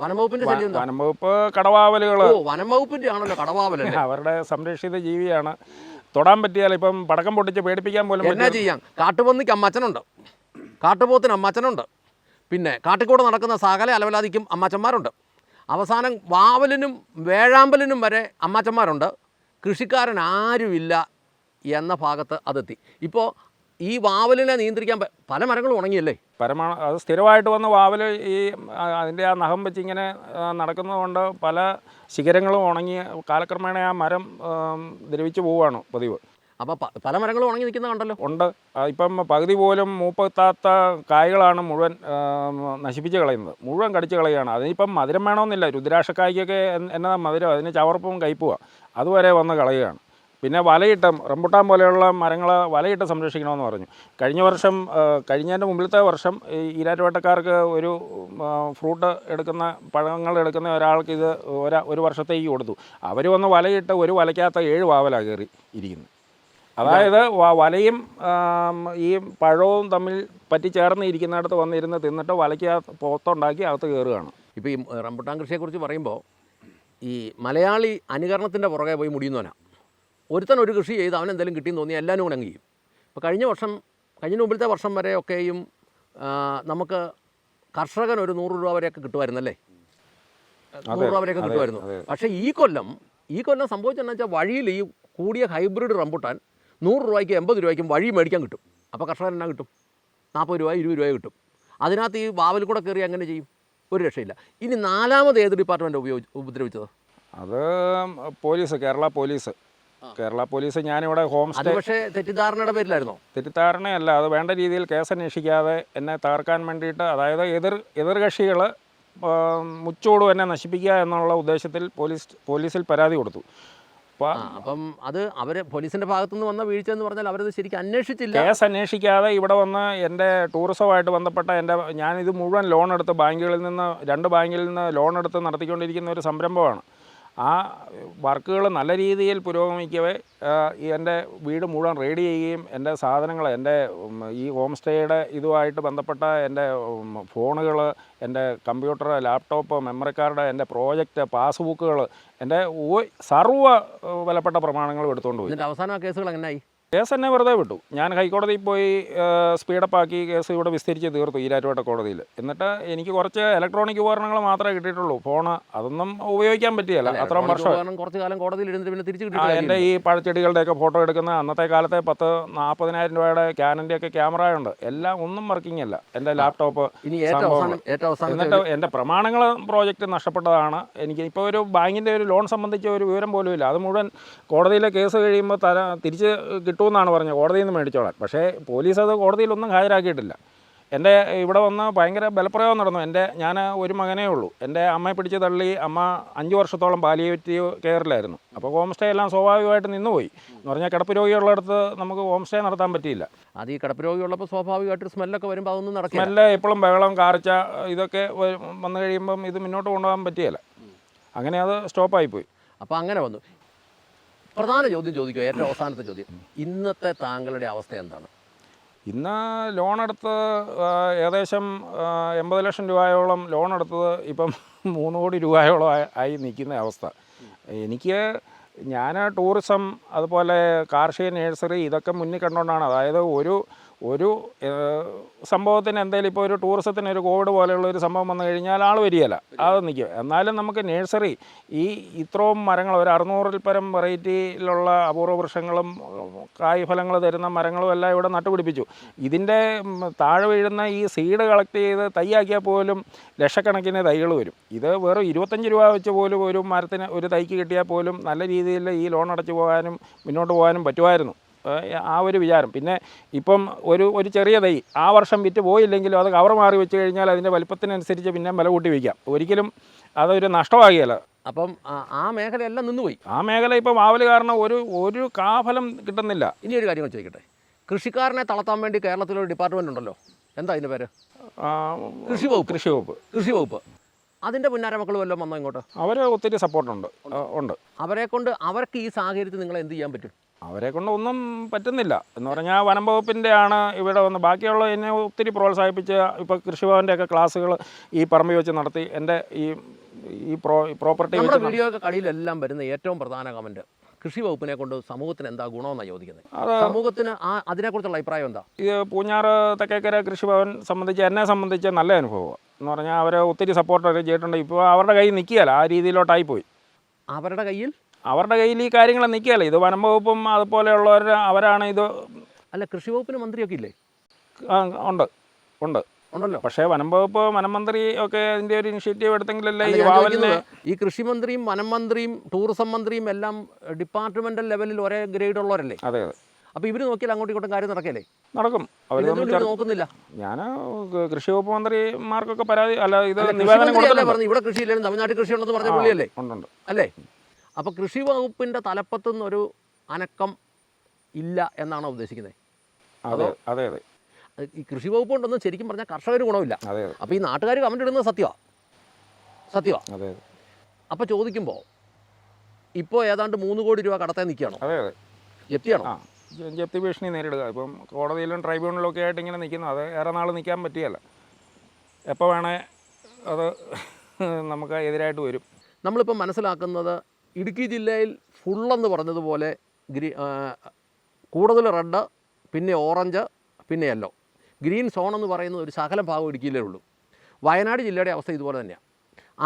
വനം വകുപ്പ് കടവാവലുകൾ വനം വകുപ്പിന്റെ ആണല്ലോ കടവാവലല്ലേ അവരുടെ സംരക്ഷിത ജീവിയാണ്. തൊടാൻ പറ്റിയാൽ ഇപ്പം പടക്കം പൊട്ടിച്ച് പേടിപ്പിക്കാൻ പോലും എന്നാ. ചെയ്യാം? കാട്ടുപന്നിക്ക് അമ്മച്ചനുണ്ട്. കാട്ടുപോത്തിന് അമ്മച്ചനുണ്ട്. പിന്നെ കാട്ടിക്കൂടെ നടക്കുന്ന സകല അലവലാതിക്കും അമ്മാച്ചന്മാരുണ്ട്. അവസാനം വാവലിനും വേഴാമ്പലിനും വരെ അമ്മാച്ചന്മാരുണ്ട്. കൃഷിക്കാരൻ ആരുമില്ല എന്ന ഭാഗത്ത് അതെത്തി. ഇപ്പോൾ ഈ വാവലിനെ നിയന്ത്രിക്കാൻ പല മരങ്ങളും ഉണങ്ങിയല്ലേ? പരമാ അത് സ്ഥിരമായിട്ട് വന്ന് വാവൽ ഈ അതിന്റെ ആ നഖം വെച്ച് ഇങ്ങനെ നടക്കുന്നതുകൊണ്ട് പല ശിഖരങ്ങളും ഉണങ്ങി കാലക്രമേണ ആ മരം ദ്രവിച്ചു പോവുകയാണ് പതിവ്. അപ്പോൾ പല മരങ്ങളും ഉണങ്ങി നിൽക്കുന്ന കണ്ടല്ലോ. ഉണ്ട്. ഇപ്പം പകുതി പോലും മൂപ്പത്താത്ത കായകളാണ് മുഴുവൻ നശിപ്പിച്ച് കളയുന്നത്. മുഴുവൻ കടിച്ച് കളയുകയാണ്. അതിനിപ്പം മധുരം വേണമെന്നില്ല. രുദ്രാക്ഷക്കായ്ക്കൊക്കെ എന്നതാ മധുരം? അതിന് ചവർപ്പും കയ്പുക അതുവരെ വന്ന് കളയുകയാണ്. പിന്നെ വലയിട്ട് റംബുട്ടാൻ പോലെയുള്ള മരങ്ങൾ വലയിട്ട് സംരക്ഷിക്കണമെന്ന് പറഞ്ഞു. കഴിഞ്ഞ വർഷം കഴിഞ്ഞതിന്റെ മുമ്പിലത്തെ വർഷം ഈ ഈരാറ്റുവേട്ടക്കാർക്ക് ഒരു ഫ്രൂട്ട് എടുക്കുന്ന പഴങ്ങൾ എടുക്കുന്ന ഒരാൾക്ക് ഇത് ഒരാ ഒരു വർഷത്തേക്ക് കൊടുത്തു. അവർ വന്ന് വലയിട്ട് ഒരു വലയ്ക്കകത്ത് ഏഴ് വാവല കയറി ഇരിക്കുന്നു. അതായത് വലയും ഈ പഴവും തമ്മിൽ പറ്റി ചേർന്ന് ഇരിക്കുന്നിടത്ത് വന്നിരുന്ന് തിന്നിട്ട് വലയ്ക്ക് പുറത്തുണ്ടാക്കി അകത്ത് കയറുകയാണ് ഇപ്പോൾ ഈ റംബുട്ടാൻ കൃഷിയെക്കുറിച്ച് പറയുമ്പോൾ ഈ മലയാളി അനുകരണത്തിന്റെ പുറകെ പോയി മുടിയുന്നവനാ. ഒരുത്തൻ ഒരു കൃഷി ചെയ്ത് അവൻ എന്തെങ്കിലും കിട്ടിയെന്ന് തോന്നി എല്ലാവരും കൂടെ അങ്ങ് ചെയ്യും. ഇപ്പോൾ കഴിഞ്ഞ വർഷം കഴിഞ്ഞ മുമ്പിലത്തെ വർഷം വരെ ഒക്കെയും നമുക്ക് കർഷകൻ ഒരു നൂറ് രൂപ വരെയൊക്കെ കിട്ടുമായിരുന്നല്ലേ? നൂറ് രൂപ വരെയൊക്കെ കിട്ടുമായിരുന്നു. പക്ഷേ ഈ കൊല്ലം ഈ കൊല്ലം സംഭവിച്ചെന്ന് വെച്ചാൽ വഴിയിൽ ഈ കൂടിയ ഹൈബ്രിഡ് റംബുട്ടാൻ നൂറ് രൂപയ്ക്ക് എൺപത് രൂപയ്ക്കും വഴി മേടിക്കാൻ കിട്ടും. അപ്പോൾ കർഷകൻ എന്നാ കിട്ടും? നാൽപ്പത് രൂപ ഇരുപത് രൂപ കിട്ടും. അതിനകത്ത് ഈ വാവൽ കൂടെ കയറി അങ്ങനെ ചെയ്യും? ഒരു രക്ഷയില്ല. ഇനി നാലാമത് ഏത് ഡിപ്പാർട്ട്മെന്റ് ഉപയോഗിച്ച് ഉപദ്രവിച്ചത്? അത് police Kerala police. Kerala police ഞാനിവിടെ ഹോം സ്റ്റേ പക്ഷേ തെറ്റിദ്ധാരണയുടെ പേരിലായിരുന്നു? തെറ്റിദ്ധാരണയല്ല. അത് വേണ്ട രീതിയിൽ കേസ് അന്വേഷിക്കാതെ എന്നെ തകർക്കാൻ വേണ്ടിയിട്ട് അതായത് എതിർ എതിർകക്ഷികൾ മുച്ചോടും എന്നെ നശിപ്പിക്കുക എന്നുള്ള ഉദ്ദേശത്തിൽ പോലീസ് പോലീസിൽ പരാതി കൊടുത്തു. അപ്പം അത് അവർ പോലീസിന്റെ ഭാഗത്തുനിന്ന് വന്ന വീഴ്ച എന്ന് പറഞ്ഞാൽ അവരത് ശരിക്കും അന്വേഷിച്ചില്ല. കേസ് അന്വേഷിക്കാതെ ഇവിടെ വന്ന് എന്റെ ടൂറിസവുമായിട്ട് ബന്ധപ്പെട്ട എന്റെ ഞാനിത് മുഴുവൻ ലോൺ എടുത്ത് ബാങ്കുകളിൽ നിന്ന് രണ്ട് ബാങ്കിൽ നിന്ന് ലോൺ എടുത്ത് നടത്തിക്കൊണ്ടിരിക്കുന്ന ഒരു സംരംഭമാണ്. ആ വർക്കുകൾ നല്ല രീതിയിൽ പുരോഗമിക്കവേ എന്റെ വീട് മുഴുവൻ റെഡി ചെയ്യുകയും എന്റെ സാധനങ്ങൾ എന്റെ ഈ ഹോം സ്റ്റേയുടെ ഇതുമായിട്ട് ബന്ധപ്പെട്ട എന്റെ ഫോണുകൾ എന്റെ കമ്പ്യൂട്ടർ ലാപ്ടോപ്പ് മെമ്മറി കാർഡ് എന്റെ പ്രോജക്റ്റ് പാസ്ബുക്കുകൾ എന്റെ സർവ വിലപ്പെട്ട പ്രമാണങ്ങളും എടുത്തുകൊണ്ട് പോയി. അവസാന കേസുകൾ എങ്ങനെയായി കേസ് തന്നെ വെറുതെ വിട്ടു. ഞാൻ ഹൈക്കോടതിയിൽ പോയി സ്പീഡപ്പ് ആക്കി കേസ് ഇവിടെ വിസ്തരിച്ച് തീർത്തു ഈരാറ്റുപേട്ട കോടതിയിൽ. എന്നിട്ട് എനിക്ക് കുറച്ച് ഇലക്ട്രോണിക് ഉപകരണങ്ങൾ മാത്രമേ കിട്ടിയിട്ടുള്ളൂ. ഫോൺ അതൊന്നും ഉപയോഗിക്കാൻ പറ്റിയല്ല. അത്ര വർഷം കുറച്ച് കാലം കോടതിയിൽ ഇരുന്നിട്ട് പിന്നെ തിരിച്ചു കിട്ടി എന്റെ ഈ പഴച്ചെടികളുടെയൊക്കെ ഫോട്ടോ എടുക്കുന്ന അന്നത്തെ കാലത്തെ പത്ത് നാൽപ്പതിനായിരം രൂപയുടെ ക്യാനന്റെ ഒക്കെ ക്യാമറ ഉണ്ട്. എല്ലാം ഒന്നും വർക്കിംഗ് അല്ല. എന്റെ ലാപ്ടോപ്പ് ഇനി എന്നിട്ട് എന്റെ പ്രമാണങ്ങൾ പ്രോജക്റ്റ് നഷ്ടപ്പെട്ടതാണ്. എനിക്ക് ഇപ്പോൾ ഒരു ബാങ്കിന്റെ ഒരു ലോൺ സംബന്ധിച്ച ഒരു വിവരം പോലും ഇല്ല. അത് മുഴുവൻ കോടതിയിലെ കേസ് കഴിയുമ്പോൾ തര തിരിച്ച് കിട്ടുമെന്നാണ് പറഞ്ഞത്. കോടതിയിൽ നിന്ന് മേടിച്ചോളാൻ. പക്ഷേ പോലീസ് അത് കോടതിയിലൊന്നും ഹാജരാക്കിയിട്ടില്ല. എന്റെ ഇവിടെ വന്ന് ഭയങ്കര ബലപ്രയോഗം നടന്നു. എന്റെ ഞാൻ ഒരു മകനേ ഉള്ളൂ. എന്റെ അമ്മയെ പിടിച്ച് തള്ളി അമ്മ അഞ്ച് വർഷത്തോളം പാലിയേറ്റീവ് കെയറിലായിരുന്നു. അപ്പോൾ ഹോം സ്റ്റേ എല്ലാം സ്വാഭാവികമായിട്ട് നിന്നുപോയി. എന്ന് പറഞ്ഞാൽ കിടപ്പ് രോഗികളുള്ളിടത്ത് നമുക്ക് ഹോം സ്റ്റേ നടത്താൻ പറ്റിയില്ല. അത് ഈ കിടപ്പ് രോഗിയുള്ളപ്പോൾ സ്വാഭാവികമായിട്ട് സ്മെല്ലൊക്കെ വരുമ്പോൾ അതൊന്നും നടക്കും സ്മെല്ല് എപ്പോഴും ബഹളം കാർച്ച ഇതൊക്കെ വന്നു കഴിയുമ്പം ഇത് മുന്നോട്ട് കൊണ്ടുപോകാൻ പറ്റിയല്ല. അങ്ങനെ അത് സ്റ്റോപ്പായിപ്പോയി. അപ്പോൾ അങ്ങനെ വന്നു. പ്രധാന ചോദ്യം ചോദിക്കുക ഏറ്റവും അവസാനത്തെ ചോദ്യം. ഇന്നത്തെ താങ്കളുടെ അവസ്ഥ എന്താണ്? ഇന്ന് ലോൺ എടുത്ത് ഏകദേശം എൺപത് ലക്ഷം രൂപയോളം ലോൺ എടുത്തത് ഇപ്പം മൂന്ന് കോടി രൂപയോളം ആയി നിൽക്കുന്ന അവസ്ഥ. എനിക്ക് ഞാൻ ടൂറിസം അതുപോലെ കാർഷിക നഴ്സറി ഇതൊക്കെ മുന്നിൽ കണ്ടുകൊണ്ടാണ്. അതായത് ഒരു ഒരു സംഭവത്തിന് എന്തെങ്കിലും ഇപ്പോൾ ഒരു ടൂറിസത്തിന് ഒരു കോവിഡ് പോലെയുള്ള ഒരു സംഭവം വന്നു കഴിഞ്ഞാൽ ആൾ വരികയില്ല. അത് നിൽക്കും. എന്നാലും നമുക്ക് നേഴ്സറി ഈ ഇത്രയും മരങ്ങൾ ഒരു അറുന്നൂറിൽ പരം വെറൈറ്റിയിലുള്ള അപൂർവ വൃക്ഷങ്ങളും കായ്ഫലങ്ങൾ തരുന്ന മരങ്ങളും എല്ലാം ഇവിടെ നട്ടുപിടിപ്പിച്ചു. ഇതിന്റെ താഴെ വീഴുന്ന ഈ സീഡ് കളക്ട് ചെയ്ത് തൈയാക്കിയാൽ പോലും ലക്ഷക്കണക്കിന് തൈകൾ വരും. ഇത് വെറും ഇരുപത്തഞ്ച് രൂപ വെച്ച് പോലും ഒരു മരത്തിന് ഒരു തൈക്ക് കിട്ടിയാൽ പോലും നല്ല രീതിയിൽ ഈ ലോൺ അടച്ചു പോകാനും മുന്നോട്ട് പോകാനും പറ്റുമായിരുന്നു. ആ ഒരു വിചാരം. പിന്നെ ഇപ്പം ഒരു ഒരു ചെറിയ തൈ ആ വർഷം വിറ്റ് പോയില്ലെങ്കിലും അത് കവർ മാറി വെച്ച് കഴിഞ്ഞാൽ അതിന്റെ വലിപ്പത്തിനനുസരിച്ച് പിന്നെ വില കൂട്ടി വയ്ക്കാം ഒരിക്കലും അതൊരു നഷ്ടമാകിയല്ല അപ്പം ആ- മേഖലയെല്ലാം നിന്നുപോയി. ആ മേഖല ഇപ്പം ആവൽ കാരണം ഒരു ഒരു കാഫലം കിട്ടുന്നില്ല. ഇനി ഒരു കാര്യം ചോദിക്കട്ടെ. കൃഷിക്കാരനെ തളർത്താൻ വേണ്ടി കേരളത്തിലൊരു ഡിപ്പാർട്ട്മെന്റ് ഉണ്ടല്ലോ. എന്താ അതിന്റെ പേര്? കൃഷി വകുപ്പ് കൃഷി വകുപ്പ് കൃഷി വകുപ്പ് അതിന്റെ പുന്നാര മക്കൾ വല്ലതും വന്നോ ഇങ്ങോട്ട്? അവർ ഒത്തിരി സപ്പോർട്ടുണ്ട്. ഉണ്ട്? ഉണ്ട്. അവരെ കൊണ്ട് അവർക്ക് ഈ സാഹചര്യത്തിൽ നിങ്ങൾ എന്ത് ചെയ്യാൻ പറ്റും? അവരെ കൊണ്ട് ഒന്നും പറ്റുന്നില്ല. എന്ന് പറഞ്ഞാൽ വനം വകുപ്പിന്റെ ആണ് ഇവിടെ വന്ന് ബാക്കിയുള്ള എന്നെ ഒത്തിരി പ്രോത്സാഹിപ്പിച്ച് ഇപ്പോൾ കൃഷിഭവന്റെ ഒക്കെ ക്ലാസ്സുകൾ ഈ പറമ്പിൽ വെച്ച് നടത്തി എന്റെ ഈ ഈ പ്രോ പ്രോപ്പർട്ടി നമ്മുടെ വീഡിയോ ഒക്കെ കളിയിലെല്ലാം വരുന്ന ഏറ്റവും പ്രധാന കമന്റ് കൃഷി വകുപ്പിനെ കൊണ്ട് സമൂഹത്തിന് എന്താ ഗുണമെന്നാണ് ചോദിക്കുന്നത്? അത് സമൂഹത്തിന് ആ അതിനെക്കുറിച്ചുള്ള അഭിപ്രായം എന്താ? ഇത് പൂഞ്ഞാറ് തെക്കേക്കര കൃഷിഭവൻ സംബന്ധിച്ച് എന്നെ സംബന്ധിച്ച് നല്ല അനുഭവമാണ്. എന്ന് പറഞ്ഞാൽ അവരെ ഒത്തിരി സപ്പോർട്ടൊക്കെ ചെയ്തിട്ടുണ്ട്. ഇപ്പോൾ അവരുടെ കയ്യിൽ നിൽക്കുകയല്ല ആ രീതിയിലോട്ടായി പോയി അവരുടെ കയ്യിൽ? അവരുടെ കയ്യിൽ ഈ കാര്യങ്ങൾ നിൽക്കുകയല്ല ഇത് വനം വകുപ്പും അതുപോലെയുള്ളവർ അവരാണ് ഇത് അല്ല കൃഷി വകുപ്പിന് മന്ത്രിയൊക്കെ ഇല്ലേ? ഉണ്ട്. ഉണ്ട്. ഉണ്ടല്ലോ. പക്ഷേ വനം വകുപ്പ് വനം മന്ത്രി ഒക്കെ അതിന്റെ ഒരു ഇനിഷ്യേറ്റീവ് എടുത്തെങ്കിലല്ലേ ഈ വാവലിന് ഈ കൃഷി മന്ത്രിയും വനം മന്ത്രിയും ടൂറിസം മന്ത്രിയും എല്ലാം ഡിപ്പാർട്ട്മെന്റൽ ലെവലിൽ ഒരേ ഗ്രേഡ് ഉള്ളവരല്ലേ അതെ അതെ. അപ്പോൾ ഇവർ നോക്കിയാൽ അങ്ങോട്ടും ഇങ്ങോട്ടും കാര്യം നടക്കല്ലേ? നടക്കും. അവർ ചർച്ച നോക്കുന്നില്ല. ഞാൻ കൃഷി വകുപ്പ് മന്ത്രിമാർക്കൊക്കെ പരാതി അല്ല ഇത് കൃഷി നിവേദനം പറഞ്ഞു ഇവിടെ കൃഷിയില്ലെങ്കിലും തമിഴ്നാട്ടിൽ കൃഷിയുണ്ടെന്ന് പറഞ്ഞ ആ, പുള്ളിയല്ലേ ഉണ്ട് അല്ലേ? അപ്പോൾ കൃഷി വകുപ്പിന്റെ തലപ്പത്തു നിന്നൊരു അനക്കം ഇല്ല എന്നാണോ ഉദ്ദേശിക്കുന്നത്? അതെ അതെ അതെ ഈ കൃഷി വകുപ്പ് കൊണ്ടൊന്നും ശരിക്കും പറഞ്ഞാൽ കർഷകർ ഗുണമില്ല. അപ്പോൾ ഈ നാട്ടുകാർ കമന്റ് ഇടുന്നത് സത്യമാണ് സത്യമാണ് അതെ ചോദിക്കുമ്പോ അപ്പോൾ ചോദിക്കുമ്പോൾ ഇപ്പോൾ ഏതാണ്ട് മൂന്ന് കോടി രൂപ കടത്താൻ നിൽക്കുകയാണോ? ജപ്തിയാണോ ജ- ജപ്തി ഭീഷണി നേരിടുക. ഇപ്പം കോടതിയിലും ട്രൈബ്യൂണലിലും ഒക്കെ ആയിട്ട് ഇങ്ങനെ നിൽക്കുന്നു. അത് ഏറെ നാൾ നിൽക്കാൻ പറ്റിയല്ല. എപ്പോൾ വേണേ അത് നമുക്ക് എതിരായിട്ട് വരും. നമ്മളിപ്പോൾ മനസ്സിലാക്കുന്നത് ഇടുക്കി ജില്ലയിൽ ഫുള്ളെന്ന് പറഞ്ഞതുപോലെ ഗ്രീ കൂടുതൽ റെഡ് പിന്നെ ഓറഞ്ച് പിന്നെ യെല്ലോ. ഗ്രീൻ സോൺ എന്ന് പറയുന്നത് ഒരു ശകലം ഭാഗം ഇടുക്കിയിലേ ഉള്ളൂ. വയനാട് ജില്ലയുടെ അവസ്ഥ ഇതുപോലെ തന്നെയാണ്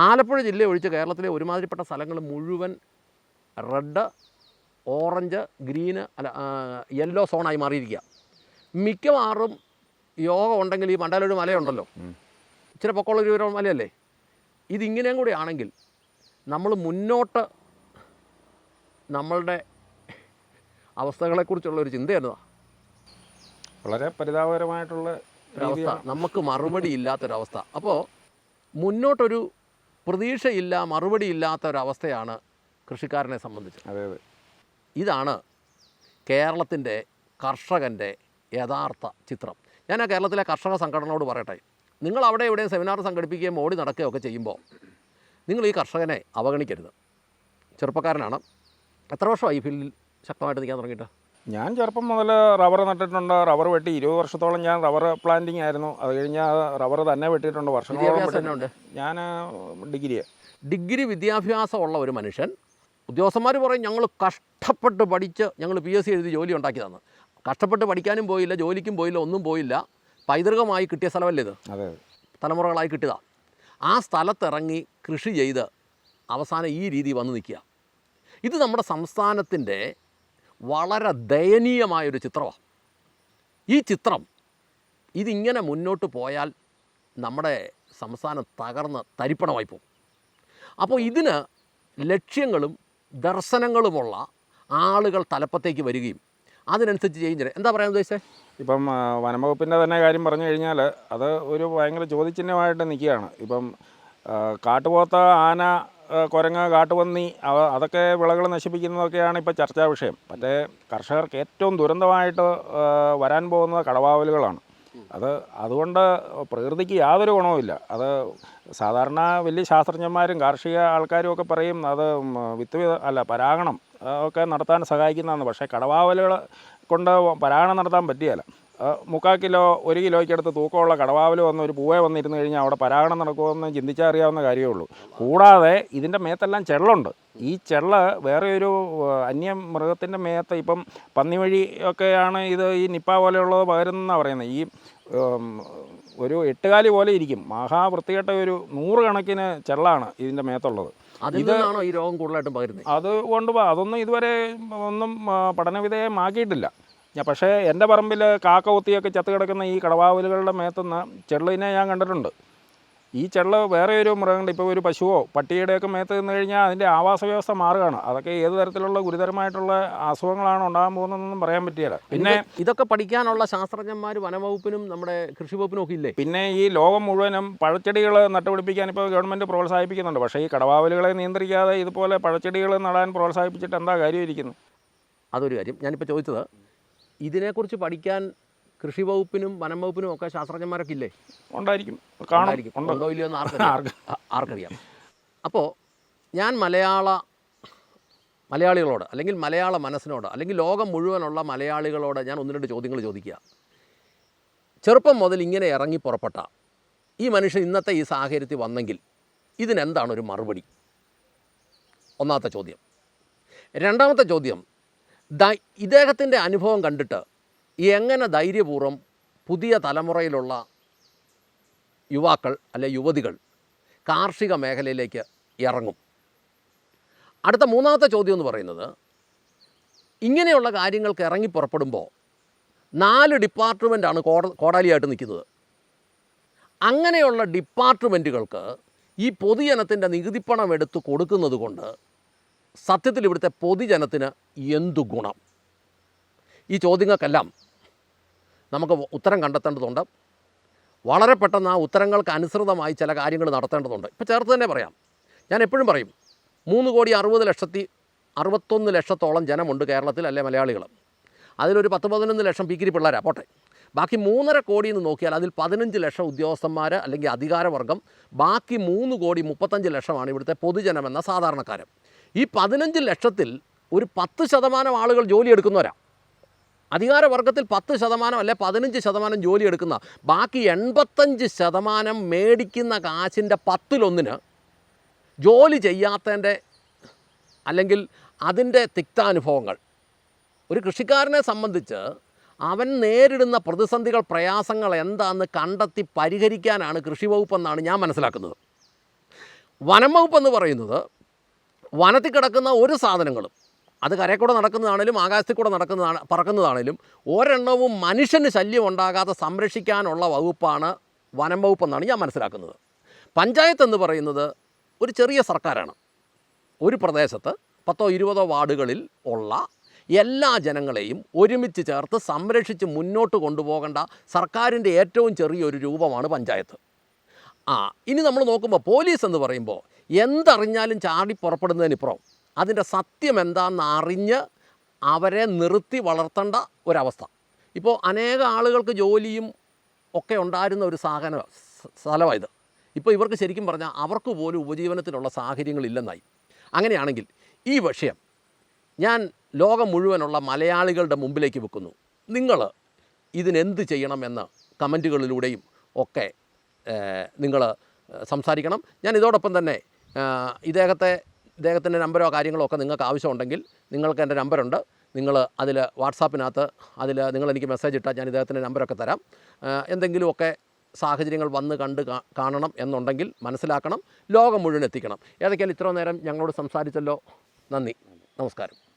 ആലപ്പുഴ ജില്ല ഒഴിച്ച് കേരളത്തിലെ ഒരുമാതിരിപ്പെട്ട സ്ഥലങ്ങൾ മുഴുവൻ റെഡ് ഓറഞ്ച് ഗ്രീന് അല്ല യെല്ലോ സോണായി മാറിയിരിക്കുക. മിക്കവാറും യോഗ ഉണ്ടെങ്കിൽ ഈ മണ്ടാലൊരു മലയുണ്ടല്ലോ. ഇച്ചിരി പൊക്കമുള്ള ഒരു മലയല്ലേ? ഇതിങ്ങനെയും കൂടി ആണെങ്കിൽ നമ്മൾ മുന്നോട്ട് നമ്മളുടെ അവസ്ഥകളെക്കുറിച്ചുള്ള ഒരു ചിന്ത വളരെ പരിതാപകരമായിട്ടുള്ള ഒരവസ്ഥ നമുക്ക് മറുപടി ഇല്ലാത്തൊരവസ്ഥ. അപ്പോൾ മുന്നോട്ടൊരു പ്രതീക്ഷയില്ല മറുപടി ഇല്ലാത്ത ഒരവസ്ഥയാണ് കൃഷിക്കാരനെ സംബന്ധിച്ച്. അതെ അതെ. ഇതാണ് കേരളത്തിന്റെ കർഷകന്റെ യഥാർത്ഥ ചിത്രം. ഞാൻ ആ കേരളത്തിലെ കർഷക സംഘടനയോട് പറയട്ടെ. നിങ്ങൾ അവിടെ എവിടെയും സെമിനാർ സംഘടിപ്പിക്കുകയും ഓടി നടക്കുകയും ഒക്കെ ചെയ്യുമ്പോൾ നിങ്ങൾ ഈ കർഷകനെ അവഗണിക്കരുത്. ചെറുപ്പക്കാരനാണ്. എത്ര വർഷമായി ഈ ഫീൽഡിൽ ശക്തമായിട്ട് നിൽക്കാൻ തുടങ്ങിയിട്ട്? ഞാൻ ചെറുപ്പം മുതൽ റബ്ബർ നട്ടിട്ടുണ്ട്. റബ്ബർ വെട്ടി ഇരുപത് വർഷത്തോളം ഞാൻ റബ്ബർ പ്ലാന്റിംഗ് ആയിരുന്നു. അത് കഴിഞ്ഞാൽ റബ്ബർ തന്നെ വെട്ടിയിട്ടുണ്ട്. വർഷങ്ങളോളം ഞാൻ ഡിഗ്രിയെ. ഡിഗ്രി വിദ്യാഭ്യാസമുള്ള ഒരു മനുഷ്യൻ ഉദ്യോഗസ്ഥന്മാർ പറയും ഞങ്ങൾ കഷ്ടപ്പെട്ട് പഠിച്ച് ഞങ്ങൾ പി എസ് സി എഴുതി ജോലി ഉണ്ടാക്കിയതാണ്. കഷ്ടപ്പെട്ട് പഠിക്കാനും പോയില്ല ജോലിക്കും പോയില്ല ഒന്നും പോയില്ല. പൈതൃകമായി കിട്ടിയ സ്ഥലമല്ലേ ഇത്? തലമുറകളായി കിട്ടിയതാണ് ആ സ്ഥലത്തിറങ്ങി കൃഷി ചെയ്ത് അവസാനം ഈ രീതി വന്നു നിൽക്കുക. ഇത് നമ്മുടെ സംസ്ഥാനത്തിന്റെ വളരെ ദയനീയമായൊരു ചിത്രമാണ് ഈ ചിത്രം ഇതിങ്ങനെ മുന്നോട്ട് പോയാൽ നമ്മുടെ സംസ്ഥാനം തകർന്ന് തരിപ്പണമായി പോകും. അപ്പോൾ ഇതിന് ലക്ഷ്യങ്ങളും ദർശനങ്ങളുമുള്ള ആളുകൾ തലപ്പത്തേക്ക് വരികയും അതിനനുസരിച്ച് ചേഞ്ച് എന്താ പറയാൻ ഉദ്ദേശിച്ചത് ഇപ്പം വനംവകുപ്പിന്റെ തന്നെ കാര്യം പറഞ്ഞു കഴിഞ്ഞാൽ അത് ഒരു ഭയങ്കര ചോദ്യചിഹ്നമായിട്ട് നിൽക്കുകയാണ്. ഇപ്പം കാട്ടുപോത്ത ആന കുരങ്ങ് കാട്ടുപന്നി അതൊക്കെ വിളകൾ നശിപ്പിക്കുന്നതൊക്കെയാണ് ഇപ്പോൾ ചർച്ചാ വിഷയം. മറ്റേ കർഷകർക്ക് ഏറ്റവും ദുരന്തമായിട്ട് വരാൻ പോകുന്നത് കടവാവലുകളാണ്. അത് അതുകൊണ്ട് പ്രകൃതിക്ക് യാതൊരു ഗുണവുമില്ല. അത് സാധാരണ വലിയ ശാസ്ത്രജ്ഞന്മാരും കാർഷിക ആൾക്കാരും ഒക്കെ പറയും അത് വിത്ത് അല്ല പരാഗണം ഒക്കെ നടത്താൻ സഹായിക്കുന്നതാണ്. പക്ഷേ കടവാവലുകൾ കൊണ്ട് പരാഗണം നടത്താൻ പറ്റിയല്ല മുക്കാൽ കിലോ ഒരു കിലോയ്ക്കടുത്ത് തൂക്കമുള്ള കടവാവിൽ വന്ന് ഒരു പൂവേ വന്നിരുന്നു കഴിഞ്ഞാൽ അവിടെ പരാഗണം നടക്കുമെന്ന് ചിന്തിച്ചാൽ അറിയാവുന്ന കാര്യമേ ഉള്ളൂ. കൂടാതെ ഇതിന്റെ മേത്തെല്ലാം ചെള്ളുണ്ട്. ഈ ചെള്ള വേറെ ഒരു അന്യ മൃഗത്തിന്റെ മേത്ത് ഇപ്പം പന്നി വഴി ഒക്കെയാണ് ഇത് ഈ നിപ്പ പോലെയുള്ളത് പകരുന്നതെന്നാണ് പറയുന്നത് ഈ ഒരു എട്ടുകാലി പോലെ ഇരിക്കും. മഹാവൃത്തികെട്ട ഒരു നൂറുകണക്കിന് ചെള്ളാണ് ഇതിന്റെ മേത്തുള്ളത്. ഇതാണോ ഈ രോഗം കൂടുതലായിട്ടും പകരുന്നത് അതുകൊണ്ട് അതൊന്നും ഇതുവരെ ഒന്നും പഠനവിധേയമാക്കിയിട്ടില്ല. ഞാൻ പക്ഷേ എന്റെ പറമ്പിൽ കാക്ക കുത്തിയൊക്കെ ചത്ത് കിടക്കുന്ന ഈ കടവാവലുകളുടെ മേത്തുന്ന ചെള്ളിനെ ഞാൻ കണ്ടിട്ടുണ്ട്. ഈ ചെള്ള് വേറെ ഒരു മൃഗങ്ങളുടെ ഇപ്പോൾ ഒരു പശുവോ പട്ടിയുടെയൊക്കെ മേത്ത് നിന്ന് കഴിഞ്ഞാൽ അതിന്റെ ആവാസ വ്യവസ്ഥ മാറുകയാണ്. അതൊക്കെ ഏത് തരത്തിലുള്ള ഗുരുതരമായിട്ടുള്ള അസുഖങ്ങളാണ് ഉണ്ടാകാൻ പോകുന്നതെന്നൊന്നും പറയാൻ പറ്റിയല്ല. പിന്നെ ഇതൊക്കെ പഠിക്കാനുള്ള ശാസ്ത്രജ്ഞന്മാർ വനവകുപ്പിനും നമ്മുടെ കൃഷി വകുപ്പിനും ഒക്കെ ഇല്ലേ? പിന്നെ ഈ ലോകം മുഴുവനും പഴച്ചെടികൾ നട്ടുപിടിപ്പിക്കാൻ ഇപ്പോൾ ഗവൺമെന്റ് പ്രോത്സാഹിപ്പിക്കുന്നുണ്ട്. പക്ഷേ ഈ കടവാവലുകളെ നിയന്ത്രിക്കാതെ ഇതുപോലെ പഴച്ചെടികൾ നടാൻ പ്രോത്സാഹിപ്പിച്ചിട്ട് എന്താ കാര്യം ഇരിക്കുന്നത് അതൊരു കാര്യം ഞാനിപ്പോൾ ചോദിച്ചത് ഇതിനെക്കുറിച്ച് പഠിക്കാൻ കൃഷി വകുപ്പിനും വനം വകുപ്പിനും ഒക്കെ ശാസ്ത്രജ്ഞന്മാരൊക്കെ ഇല്ലേ? ഉണ്ടായിരിക്കും. ഉണ്ട്. ഇല്ലയോ എന്ന് ആർക്കറിയാം. ആർക്കറിയാം. അപ്പോൾ ഞാൻ മലയാള മലയാളികളോട് അല്ലെങ്കിൽ മലയാള മനസ്സിനോട് അല്ലെങ്കിൽ ലോകം മുഴുവനുള്ള മലയാളികളോട് ഞാൻ ഒന്ന് രണ്ട് ചോദ്യങ്ങൾ ചോദിക്കുക. ചെറുപ്പം മുതൽ ഇങ്ങനെ ഇറങ്ങി പുറപ്പെട്ട ഈ മനുഷ്യൻ ഇന്നത്തെ ഈ സാഹചര്യത്തിൽ വന്നെങ്കിൽ ഇതിനെന്താണ് ഒരു മറുപടി? ഒന്നാമത്തെ ചോദ്യം. രണ്ടാമത്തെ ചോദ്യം ഇദ്ദേഹത്തിന്റെ അനുഭവം കണ്ടിട്ട് എങ്ങനെ ധൈര്യപൂർവം പുതിയ തലമുറയിലുള്ള യുവാക്കൾ അല്ലെ യുവതികൾ കാർഷിക മേഖലയിലേക്ക് ഇറങ്ങും. അടുത്ത മൂന്നാമത്തെ ചോദ്യം എന്ന് പറയുന്നത് ഇങ്ങനെയുള്ള കാര്യങ്ങൾക്ക് ഇറങ്ങി പുറപ്പെടുമ്പോൾ നാല് ഡിപ്പാർട്ട്മെന്റാണ് കോട കോടാലിയായിട്ട് നിൽക്കുന്നത്. അങ്ങനെയുള്ള ഡിപ്പാർട്ട്മെന്റുകൾക്ക് ഈ പൊതുജനത്തിന്റെ നികുതിപ്പണം എടുത്ത് കൊടുക്കുന്നത് കൊണ്ട് സത്യത്തിൽ ഇവിടുത്തെ പൊതുജനത്തിന് എന്തു ഗുണം? ഈ ചോദ്യങ്ങൾക്കെല്ലാം നമുക്ക് ഉത്തരം കണ്ടെത്തേണ്ടതുണ്ട്. വളരെ പെട്ടെന്ന് ആ ഉത്തരങ്ങൾക്ക് അനുസൃതമായി ചില കാര്യങ്ങൾ നടത്തേണ്ടതുണ്ട്. ഇപ്പോൾ ചേർത്ത് തന്നെ പറയാം. ഞാൻ എപ്പോഴും പറയും മൂന്ന് കോടി അറുപത് ലക്ഷത്തി അറുപത്തൊന്ന് ലക്ഷത്തോളം ജനമുണ്ട് കേരളത്തിൽ അല്ലെ മലയാളികൾ? അതിലൊരു പത്ത് പതിനൊന്ന് ലക്ഷം പീക്കിരി പിള്ളേരാ പോട്ടെ. ബാക്കി മൂന്നര കോടി എന്ന് നോക്കിയാൽ അതിൽ പതിനഞ്ച് ലക്ഷം ഉദ്യോഗസ്ഥന്മാർ അല്ലെങ്കിൽ അധികാരവർഗം ബാക്കി മൂന്ന് കോടി മുപ്പത്തഞ്ച് ലക്ഷമാണ് ഇവിടുത്തെ പൊതുജനമെന്ന സാധാരണക്കാരൻ. ഈ പതിനഞ്ച് ലക്ഷത്തിൽ ഒരു പത്ത് ശതമാനം ആളുകൾ ജോലി എടുക്കുന്നവരാ അധികാരവർഗത്തിൽ പത്ത് ശതമാനം അല്ലെ പതിനഞ്ച് ശതമാനം ജോലി എടുക്കുന്ന ബാക്കി എൺപത്തഞ്ച് ശതമാനം മേടിക്കുന്ന കാശിന്റെ പത്തിലൊന്നിന് ജോലി ചെയ്യാത്തതിന്റെ അല്ലെങ്കിൽ അതിന്റെ തിക്താനുഭവങ്ങൾ. ഒരു കൃഷിക്കാരനെ സംബന്ധിച്ച് അവൻ നേരിടുന്ന പ്രതിസന്ധികൾ പ്രയാസങ്ങൾ എന്താണെന്ന് കണ്ടെത്തി പരിഹരിക്കാനാണ് കൃഷി വകുപ്പെന്നാണ് ഞാൻ മനസ്സിലാക്കുന്നത്. വനം വകുപ്പ് എന്ന് പറയുന്നത് വനത്തിൽ കിടക്കുന്ന ഒരു സാധനങ്ങളും അത് കരയിൽ നടക്കുന്നതാണേലും ആകാശത്തിൽ കൂടെ നടക്കുന്നതാണ് പറക്കുന്നതാണേലും ഒരെണ്ണവും മനുഷ്യന് ശല്യം ഉണ്ടാകാതെ സംരക്ഷിക്കാനുള്ള വകുപ്പാണ് വനം വകുപ്പ് എന്നാണ് ഞാൻ മനസ്സിലാക്കുന്നത്. പഞ്ചായത്ത് എന്ന് പറയുന്നത് ഒരു ചെറിയ സർക്കാരാണ്. ഒരു പ്രദേശത്ത് പത്തോ ഇരുപതോ വാർഡുകളിൽ ഉള്ള എല്ലാ ജനങ്ങളെയും ഒരുമിച്ച് ചേർത്ത് സംരക്ഷിച്ച് മുന്നോട്ട് കൊണ്ടുപോകേണ്ട സർക്കാരിന്റെ ഏറ്റവും ചെറിയൊരു രൂപമാണ് പഞ്ചായത്ത്. ആ ഇനി നമ്മൾ നോക്കുമ്പോൾ പോലീസ് എന്ന് പറയുമ്പോൾ എന്തറിഞ്ഞാലും ചാടി പുറപ്പെടുന്നതിനിപ്പുറം അതിന്റെ സത്യം എന്താണെന്ന് അറിഞ്ഞ് അവരെ നിർത്തി വളർത്തേണ്ട ഒരവസ്ഥ. ഇപ്പോൾ അനേക ആളുകൾക്ക് ജോലിയും ഒക്കെ ഉണ്ടായിരുന്ന ഒരു സാഹന സ്ഥലമായത് ഇപ്പോൾ ഇവർക്ക് ശരിക്കും പറഞ്ഞാൽ അവർക്ക് പോലും ഉപജീവനത്തിനുള്ള സാഹചര്യങ്ങളില്ലെന്നായി അങ്ങനെയാണെങ്കിൽ ഈ വിഷയം ഞാൻ ലോകം മുഴുവനുള്ള മലയാളികളുടെ മുമ്പിലേക്ക് വെക്കുന്നു. നിങ്ങൾ ഇതിനെന്ത് ചെയ്യണമെന്ന് കമന്റുകളിലൂടെയും ഒക്കെ നിങ്ങൾ സംസാരിക്കണം. ഞാൻ ഇതോടൊപ്പം തന്നെ ഇദ്ദേഹത്തെ ഇദ്ദേഹത്തിന്റെ നമ്പരോ കാര്യങ്ങളോ ഒക്കെ നിങ്ങൾക്ക് ആവശ്യമുണ്ടെങ്കിൽ നിങ്ങൾക്ക് എന്റെ നമ്പറുണ്ട് നിങ്ങൾ അതിൽ വാട്സാപ്പിനകത്ത് അതിൽ നിങ്ങൾ എനിക്ക് മെസ്സേജ് ഇട്ടാൽ ഞാൻ ഇദ്ദേഹത്തിന്റെ നമ്പരൊക്കെ തരാം. എന്തെങ്കിലുമൊക്കെ സാഹചര്യങ്ങൾ വന്ന് കണ്ട് കാണണം എന്നുണ്ടെങ്കിൽ മനസ്സിലാക്കണം. ലോകം മുഴുവൻ എത്തിക്കണം. ഏതൊക്കെയാലും ഇത്ര നേരം ഞങ്ങളോട് സംസാരിച്ചല്ലോ. നന്ദി. നമസ്കാരം.